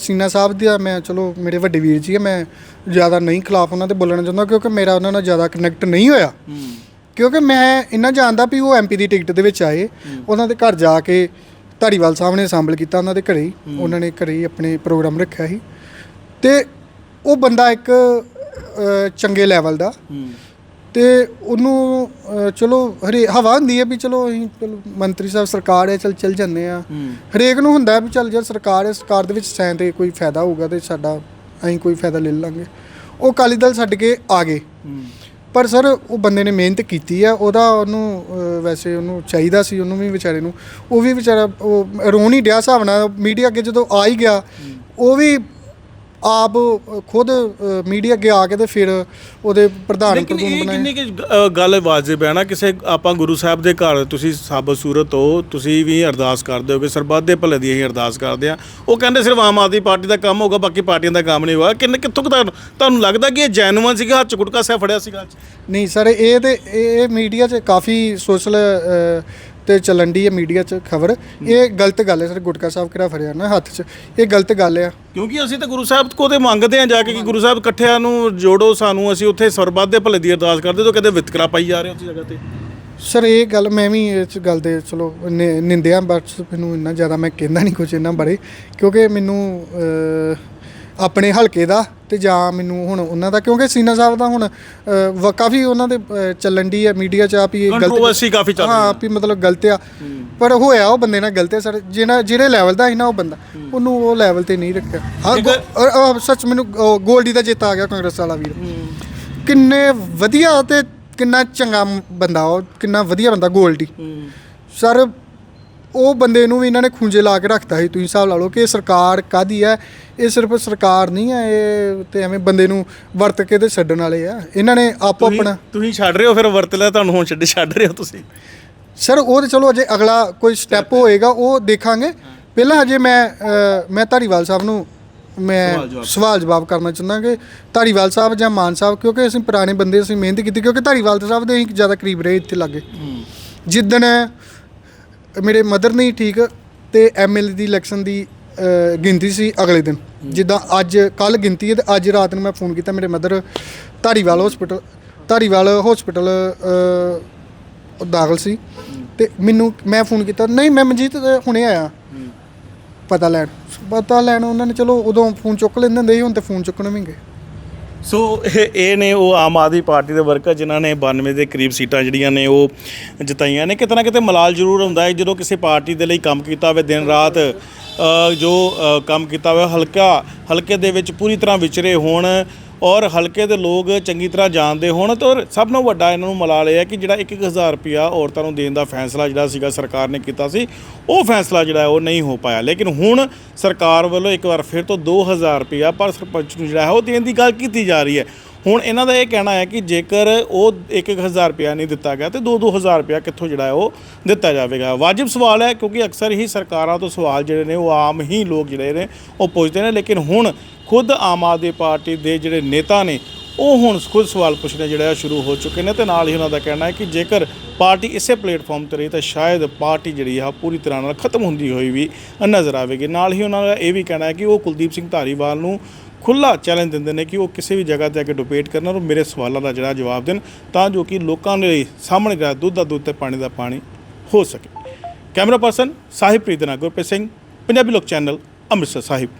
ਸੀਨਾ ਸਾਹਿਬ ਦੀ ਆ, ਮੈਂ ਚਲੋ ਮੇਰੇ ਵੱਡੇ ਵੀਰ ਜੀ ਆ, ਮੈਂ ਜ਼ਿਆਦਾ ਨਹੀਂ ਖਿਲਾਫ ਉਹਨਾਂ 'ਤੇ ਬੋਲਣਾ ਚਾਹੁੰਦਾ ਕਿਉਂਕਿ ਮੇਰਾ ਉਹਨਾਂ ਨਾਲ ਜ਼ਿਆਦਾ ਕਨੈਕਟ ਨਹੀਂ ਹੋਇਆ। ਕਿਉਂਕਿ ਮੈਂ ਇੰਨਾ ਜਾਣਦਾ ਵੀ ਉਹ ਐਮਪੀ ਦੀ ਟਿਕਟ ਦੇ ਵਿੱਚ ਆਏ, ਉਹਨਾਂ ਦੇ ਘਰ ਜਾ ਕੇ ਧਾਰੀਵਾਲ ਸਾਹਿਬ ਨੇ ਸੰਭਲ ਕੀਤਾ ਉਹਨਾਂ ਦੇ ਘਰੇ ਹੀ, ਉਹਨਾਂ ਨੇ ਘਰੇ ਹੀ ਆਪਣੇ ਪ੍ਰੋਗਰਾਮ ਰੱਖਿਆ ਸੀ। ਤੇ ਉਹ ਬੰਦਾ ਇੱਕ ਚੰਗੇ ਲੈਵਲ ਦਾ ਤੇ ਉਹਨੂੰ ਅਹ, ਚਲੋ ਹਰੇ ਹਵਾ ਹੁੰਦੀ ਹੈ ਵੀ ਚਲੋ ਅਸੀਂ ਚਲੋ ਮੰਤਰੀ ਸਾਹਿਬ ਸਰਕਾਰ ਹੈ ਚਲ ਚੱਲ ਜੰਨੇ ਆ ਹਰੇਕ ਨੂੰ ਹੁੰਦਾ ਵੀ ਚੱਲ ਜੇ ਸਰਕਾਰ ਹੈ ਸਰਕਾਰ ਦੇ ਵਿੱਚ ਸੈਂ ਤੇ ਕੋਈ ਫਾਇਦਾ ਹੋਊਗਾ ਤੇ ਸਾਡਾ ਅਸੀਂ ਕੋਈ ਫਾਇਦਾ ਲੈ ਲਾਂਗੇ। ਉਹ ਅਕਾਲੀ ਦਲ ਛੱਡ ਕੇ ਆ ਗਏ। ਪਰ ਸਰ ਉਹ ਬੰਦੇ ਨੇ ਮਿਹਨਤ ਕੀਤੀ ਆ ਉਹਦਾ ਉਹਨੂੰ ਅਹ, ਵੈਸੇ ਉਹਨੂੰ ਚਾਹੀਦਾ ਸੀ ਉਹਨੂੰ ਵੀ ਵਿਚਾਰੇ ਨੂੰ। ਉਹ ਵੀ ਵਿਚਾਰਾ ਉਹ ਰੋਣ ਹੀ ਡਿਆ ਹਿਸਾਬ ਨਾਲ ਮੀਡੀਆ ਅੱਗੇ ਜਦੋਂ ਆ ਹੀ ਗਿਆ ਉਹ ਵੀ ਆਪ ਖੁਦ ਮੀਡੀਆ ਅੱਗੇ ਆ ਕੇ ਤੇ ਫਿਰ ਉਹਦੇ ਪ੍ਰਧਾਨ ਲੇਕਿਨ ਪ੍ਰਧੂਨ ਇਹ ਬਣਾਏ ਕਿੰਨੀ ਕਿ ਗੱਲ ਵਾਜਿਬ ਹੈ ਨਾ? ਕਿਸੇ ਆਪਾਂ ਗੁਰੂ ਸਾਹਿਬ ਦੇ ਘਰ ਤੁਸੀਂ ਸਾਬਤ ਸੂਰਤ ਹੋ ਤੁਸੀਂ ਵੀ ਅਰਦਾਸ ਕਰਦੇ ਹੋਗੇ ਸਰਬੱਤ ਦੇ ਭਲੇ ਦੀ ਅਸੀਂ ਅਰਦਾਸ ਕਰਦੇ ਆ ਉਹ ਕਹਿੰਦੇ ਸਿਰਫ ਆਮ ਆਦਮੀ ਪਾਰਟੀ ਦਾ ਕੰਮ ਹੋਗਾ ਬਾਕੀ ਪਾਰਟੀਆਂ ਦਾ ਕੰਮ ਨਹੀਂ ਹੋਗਾ ਕਿੰਨੇ ਕਿੱਥੋਂ ਕੁ ਤੁਹਾਨੂੰ ਤੁਹਾਨੂੰ ਲੱਗਦਾ ਕਿ ਇਹ ਜੈਨੂਅਨ ਸੀਗਾ ਹੱਥ ਚ ਗੁਟਕਾ ਸਾਹਿਬ ਫੜਿਆ ਸੀਗਾ? 'ਚ? ਨਹੀਂ ਸਰ ਇਹ ਤੇ ਇਹ ਮੀਡੀਆ 'ਚ ਕਾਫੀ ਸੋਸ਼ਲ ਤੇ ਚੱਲਣ ਦੀ ਹੈ ਮੀਡੀਆ 'ਚ ਖਬਰ। ਇਹ ਗਲਤ ਗੱਲ ਹੈ ਸਰ ਗੁਟਕਾ ਸਾਹਿਬ ਕਿਹੜਾ ਫੜਿਆ ਨਾ ਹੱਥ 'ਚ। ਇਹ ਗਲਤ ਗੱਲ ਆ। ਕਿਉਂਕਿ ਅਸੀਂ ਤਾਂ ਗੁਰੂ ਸਾਹਿਬ ਕੋ ਤੇ ਮੰਗਦੇ ਆ ਜਾ ਕੇ ਕਿ ਗੁਰੂ ਸਾਹਿਬ ਇਕੱਠਿਆਂ ਨੂੰ ਜੋੜੋ ਸਾਨੂੰ ਅਸੀਂ ਉੱਥੇ ਸਰਬੱਤ ਦੇ ਭਲੇ ਦੀ ਅਰਦਾਸ ਕਰਦੇ ਤਾਂ ਕਹਿੰਦੇ ਵਿਤਕਰਾ ਪਾਈ ਜਾ ਰਹੇ ਉਸ ਜਗ੍ਹਾ ਤੇ। ਸਰ ਇਹ ਗੱਲ ਮੈਂ ਵੀ ਇਸ ਗੱਲ ਦੇ ਚਲੋ ਨਿੰਦਿਆ ਬਟ ਮੈਨੂੰ ਇੰਨਾ ਜ਼ਿਆਦਾ ਮੈਂ ਕਹਿੰਦਾ ਨਹੀਂ ਕੁਝ ਇਹਨਾਂ ਬਾਰੇ। ਕਿਉਂਕਿ ਮੈਨੂੰ ਆਪਣੇ ਹਲਕੇ ਦਾ ਤੇ ਜਾਂ ਮੈਨੂੰ ਹੁਣ ਉਹਨਾਂ ਦਾ ਕਿਉਂਕਿ ਸੀਨਾ ਸਾਹਿਬ ਦਾ ਹੁਣ ਵ- ਕਾਫੀ ਉਹਨਾਂ ਦੇ ਚੱਲਣ ਦੀ ਹੈ ਮੀਡੀਆ 'ਚ ਆ ਵੀ ਇਹ ਗਲਤ Controversy ਕਾਫੀ ਚੱਲ ਰਹੀ ਹਾਂ। ਵੀ ਮਤਲਬ ਗਲਤ ਆ। ਪਰ ਹੋਇਆ ਉਹ ਬੰਦੇ ਨਾਲ ਗਲਤ ਹੈ ਸਰ। ਜਿਹੜਾ ਜਿਹੜੇ ਲੈਵਲ ਦਾ ਸੀ ਨਾ ਉਹ ਬੰਦਾ ਉਹਨੂੰ ਉਹ ਲੈਵਲ ਤੇ ਨਹੀਂ ਰੱਖਿਆ। ਹਾਂ ਗੋ- ਸੱਚ ਮੈਨੂੰ ਉਹ ਗੋਲਡੀ ਦਾ ਚੇਤਾ ਆ ਗਿਆ ਕਾਂਗਰਸ ਵਾਲਾ ਵੀਰ। ਕਿੰਨੇ ਵਧੀਆ ਤੇ ਕਿੰਨਾ ਚੰਗਾ ਮ- ਬੰਦਾ ਉਹ ਕਿੰਨਾ ਵਧੀਆ ਬੰਦਾ ਗੋਲਡੀ ਸਰ ਉਹ ਬੰਦੇ ਨੂੰ ਵੀ ਇਹਨਾਂ ਨੇ ਖੁੰਝੇ ਲਾ ਕੇ ਰੱਖਤਾ ਸੀ ਤੁਸੀਂ ਹਿਸਾਬ ਲਾ ਲਓ ਕਿ ਇਹ ਸਰਕਾਰ ਕਾਦੀ ਹੈ? ਇਹ ਸਿਰਫ ਸਰਕਾਰ ਨਹੀਂ ਹੈ ਇਹ ਤੇ ਐਵੇਂ ਬੰਦੇ ਨੂੰ ਵਰਤ ਕੇ ਤੇ ਛੱਡਣ ਵਾਲੇ ਆ। ਇਹਨਾਂ ਨੇ ਆਪੋ ਆਪਣਾ ਤੁਸੀਂ ਛੱਡ ਰਹੇ ਹੋ ਫਿਰ ਵਰਤ ਲਿਆ ਤੁਹਾਨੂੰ ਹੁਣ ਛੱਡ ਛੱਡ ਰਹੇ ਹੋ ਤੁਸੀਂ? ਸਰ ਉਹ ਤੇ ਚਲੋ ਅਜੇ ਅਗਲਾ ਕੋਈ ਸਟੈਪ ਹੋਏਗਾ ਉਹ ਦੇਖਾਂਗੇ। ਪਹਿਲਾਂ ਅਜੇ ਮੈਂ ਮੈਂ ਧਾਰੀਵਾਲ ਸਾਹਿਬ ਨੂੰ ਮੈਂ। ਸਵਾਲ ਜਵਾਬ ਕਰਨਾ। ਚਾਹੁੰਦਾ ਕਿ ਧਾਰੀਵਾਲ ਸਾਹਿਬ ਜਾਂ ਮਾਨ ਸਾਹਿਬ ਕਿਉਂਕਿ ਅਸੀਂ ਪੁਰਾਣੇ ਬੰਦੇ ਅਸੀਂ ਮਿਹਨਤ ਕੀਤੀ ਕਿਉਂਕਿ ਧਾਰੀਵਾਲ ਸਾਹਿਬ ਦੇ ਅਸੀਂ ਜ਼ਿਆਦਾ ਕਰੀਬ ਰਹੇ ਇੱਥੇ ਲੱਗੇ। ਜਿੱਦਣ ਮੇਰੇ ਮਦਰ ਨਹੀਂ ਠੀਕ ਤੇ ਐਮਐਲ ਦੀ ਇਲੈਕਸ਼ਨ ਦੀ ਅ, ਗਿਣਤੀ ਸੀ ਅਗਲੇ ਦਿਨ। ਜਿੱਦਾਂ ਅੱਜ ਕੱਲ ਗਿਣਤੀ ਹੈ ਤੇ ਅੱਜ ਰਾਤ ਨੂੰ ਮੈਂ ਫੋਨ ਕੀਤਾ ਮੇਰੇ mother Dhariwal hospital Dhariwal hospital ਦਾਖਲ ਸੀ। ਤੇ ਮੈਨੂੰ ਮੈਂ ਫੋਨ ਕੀਤਾ ਨਹੀਂ ਮੈਂ ਮਨਜੀਤ ਅ, ਹੁਣੇ ਆਇਆ। ਪਤਾ ਲੈਣ। ਪਤਾ ਲੈਣ ਉਹਨਾਂ ਨੇ ਚਲੋ ਉਦੋਂ ਫੋਨ ਚੁੱਕ ਲੈਂਦੇ ਹੁੰਦੇ ਸੀ ਹੁਣ ਤੇ ਫੋਨ ਚੁੱਕਣ ਵੀ ਗਏ। ਸੋ ਇਹ ਇਹ ਨੇ ਉਹ ਆਮ ਆਦਮੀ ਪਾਰਟੀ ਦੇ ਵਰਕਰ ਜਿਨ੍ਹਾਂ ਨੇ 92 ਦੇ ਕਰੀਬ ਸੀਟਾਂ ਜਿਹੜੀਆਂ ਨੇ ਉਹ ਜਿਤਾਈਆਂ ਨੇ। ਕਿਤੇ ਨਾ ਕਿਤੇ ਮਲਾਲ ਜ਼ਰੂਰ ਹੁੰਦਾ ਹੈ, ਜਦੋਂ ਕਿਸੇ ਪਾਰਟੀ ਦੇ ਲਈ ਕੰਮ ਕੀਤਾ ਹੋਵੇ, ਦਿਨ ਰਾਤ ਜੋ ਕੰਮ ਕੀਤਾ ਹੋਵੇ, ਹਲਕਾ ਹਲਕੇ ਦੇ ਵਿੱਚ ਪੂਰੀ ਤਰ੍ਹਾਂ ਵਿਚਰੇ ਹੋਣ ਔਰ ਹਲਕੇ ਦੇ ਲੋਕ ਚੰਗੀ ਤਰ੍ਹਾਂ ਜਾਣਦੇ ਹੋਣ ਤਾਂ ਔਰ ਸਭ ਤੋਂ ਵੱਡਾ ਇਹਨਾਂ ਨੂੰ ਮਲਾਲ ਇਹ ਹੈ ਕਿ ਜਿਹੜਾ 1000 ਰੁਪਿਆ ਔਰਤਾਂ ਨੂੰ ਦੇਣ ਦਾ ਫੈਸਲਾ ਜਿਹੜਾ ਸੀਗਾ ਸਰਕਾਰ ਨੇ ਕੀਤਾ ਸੀ, ਉਹ ਫੈਸਲਾ ਜਿਹੜਾ ਉਹ ਨਹੀਂ ਹੋ ਪਾਇਆ। ਲੇਕਿਨ ਹੁਣ ਸਰਕਾਰ ਵੱਲੋਂ ਇੱਕ ਵਾਰ ਫਿਰ ਤੋਂ 2000 ਰੁਪਿਆ ਪਰ ਸਰਪੰਚ ਨੂੰ ਜਿਹੜਾ ਹੈ ਉਹ ਦੇਣ ਦੀ ਗੱਲ ਕੀਤੀ ਜਾ ਰਹੀ ਹੈ। ਹੁਣ ਇਹਨਾਂ ਦਾ ਇਹ ਕਹਿਣਾ ਹੈ ਕਿ ਜੇਕਰ ਉਹ 1000 ਰੁਪਿਆ ਨਹੀਂ ਦਿੱਤਾ ਗਿਆ ਤੇ 2-2000 ਰੁਪਿਆ ਕਿੱਥੋਂ ਜਿਹੜਾ ਉਹ ਦਿੱਤਾ ਜਾਵੇਗਾ। ਵਾਜਿਬ ਸਵਾਲ ਹੈ ਕਿਉਂਕਿ ਅਕਸਰ ਹੀ ਸਰਕਾਰਾਂ ਤੋਂ ਸਵਾਲ ਜਿਹੜੇ ਨੇ ਉਹ ਆਮ ਹੀ ਲੋਕ ਜਿਹੜੇ ਨੇ ਉਹ ਪੁੱਛਦੇ ਨੇ, ਲੇਕਿਨ ਹੁਣ ਖੁਦ ਆਮ ਆਦਮੀ ਪਾਰਟੀ ਦੇ ਜਿਹੜੇ ਨੇਤਾ ਨੇ, ਉਹ ਹੁਣ ਖੁਦ ਸਵਾਲ ਪੁੱਛਣੇ ਜਿਹੜਾ ਹੈ ਸ਼ੁਰੂ ਹੋ ਚੁੱਕੇ ਨੇ ਤੇ ਨਾਲ ਹੀ ਉਹਨਾਂ ਦਾ ਕਹਿਣਾ ਹੈ ਕਿ ਜੇਕਰ ਪਾਰਟੀ ਇਸੇ ਪਲੇਟਫਾਰਮ ਤੇ ਰਹੀ ਤਾਂ ਸ਼ਾਇਦ ਪਾਰਟੀ ਜਿਹੜੀ ਆ, ਪੂਰੀ ਤਰ੍ਹਾਂ ਨਾਲ ਖਤਮ ਹੁੰਦੀ ਹੋਈ ਵੀ ਨਜ਼ਰ ਆਵੇਗੀ। ਨਾਲ ਹੀ ਉਹਨਾਂ ਦਾ ਇਹ ਵੀ ਕਹਿਣਾ ਹੈ ਕਿ ਉਹ ਕੁਲਦੀਪ ਸਿੰਘ ਧਾਰੀਵਾਲ ਨੂੰ ਖੁੱਲਾ ਚੈਲੰਜ ਦਿੰਦੇ ਨੇ ਕਿ ਉਹ ਕਿਸੇ ਵੀ ਜਗ੍ਹਾ ਤੇ ਆ ਕੇ ਡਿਬੇਟ ਕਰਨ ਔਰ ਮੇਰੇ ਸਵਾਲਾਂ ਦਾ ਜਿਹੜਾ ਜਵਾਬ ਦੇਣ ਤਾਂ ਜੋ ਕਿ ਲੋਕਾਂ ਦੇ ਲਈ ਸਾਹਮਣੇ ਜਿਹੜਾ ਦੁੱਧ ਦਾ ਦੁੱਧ ਤੇ ਪਾਣੀ ਦਾ ਪਾਣੀ ਹੋ ਸਕੇ। ਕੈਮਰਾ ਪਰਸਨ ਸਾਹਿਬ ਪ੍ਰੀਤ ਨਾਲ ਗੁਰਪ੍ਰੀਤ ਸਿੰਘ, ਪੰਜਾਬੀ ਲੋਕ ਚੈਨਲ ਅੰਮ੍ਰਿਤਸਰ ਸਾਹਿਬ।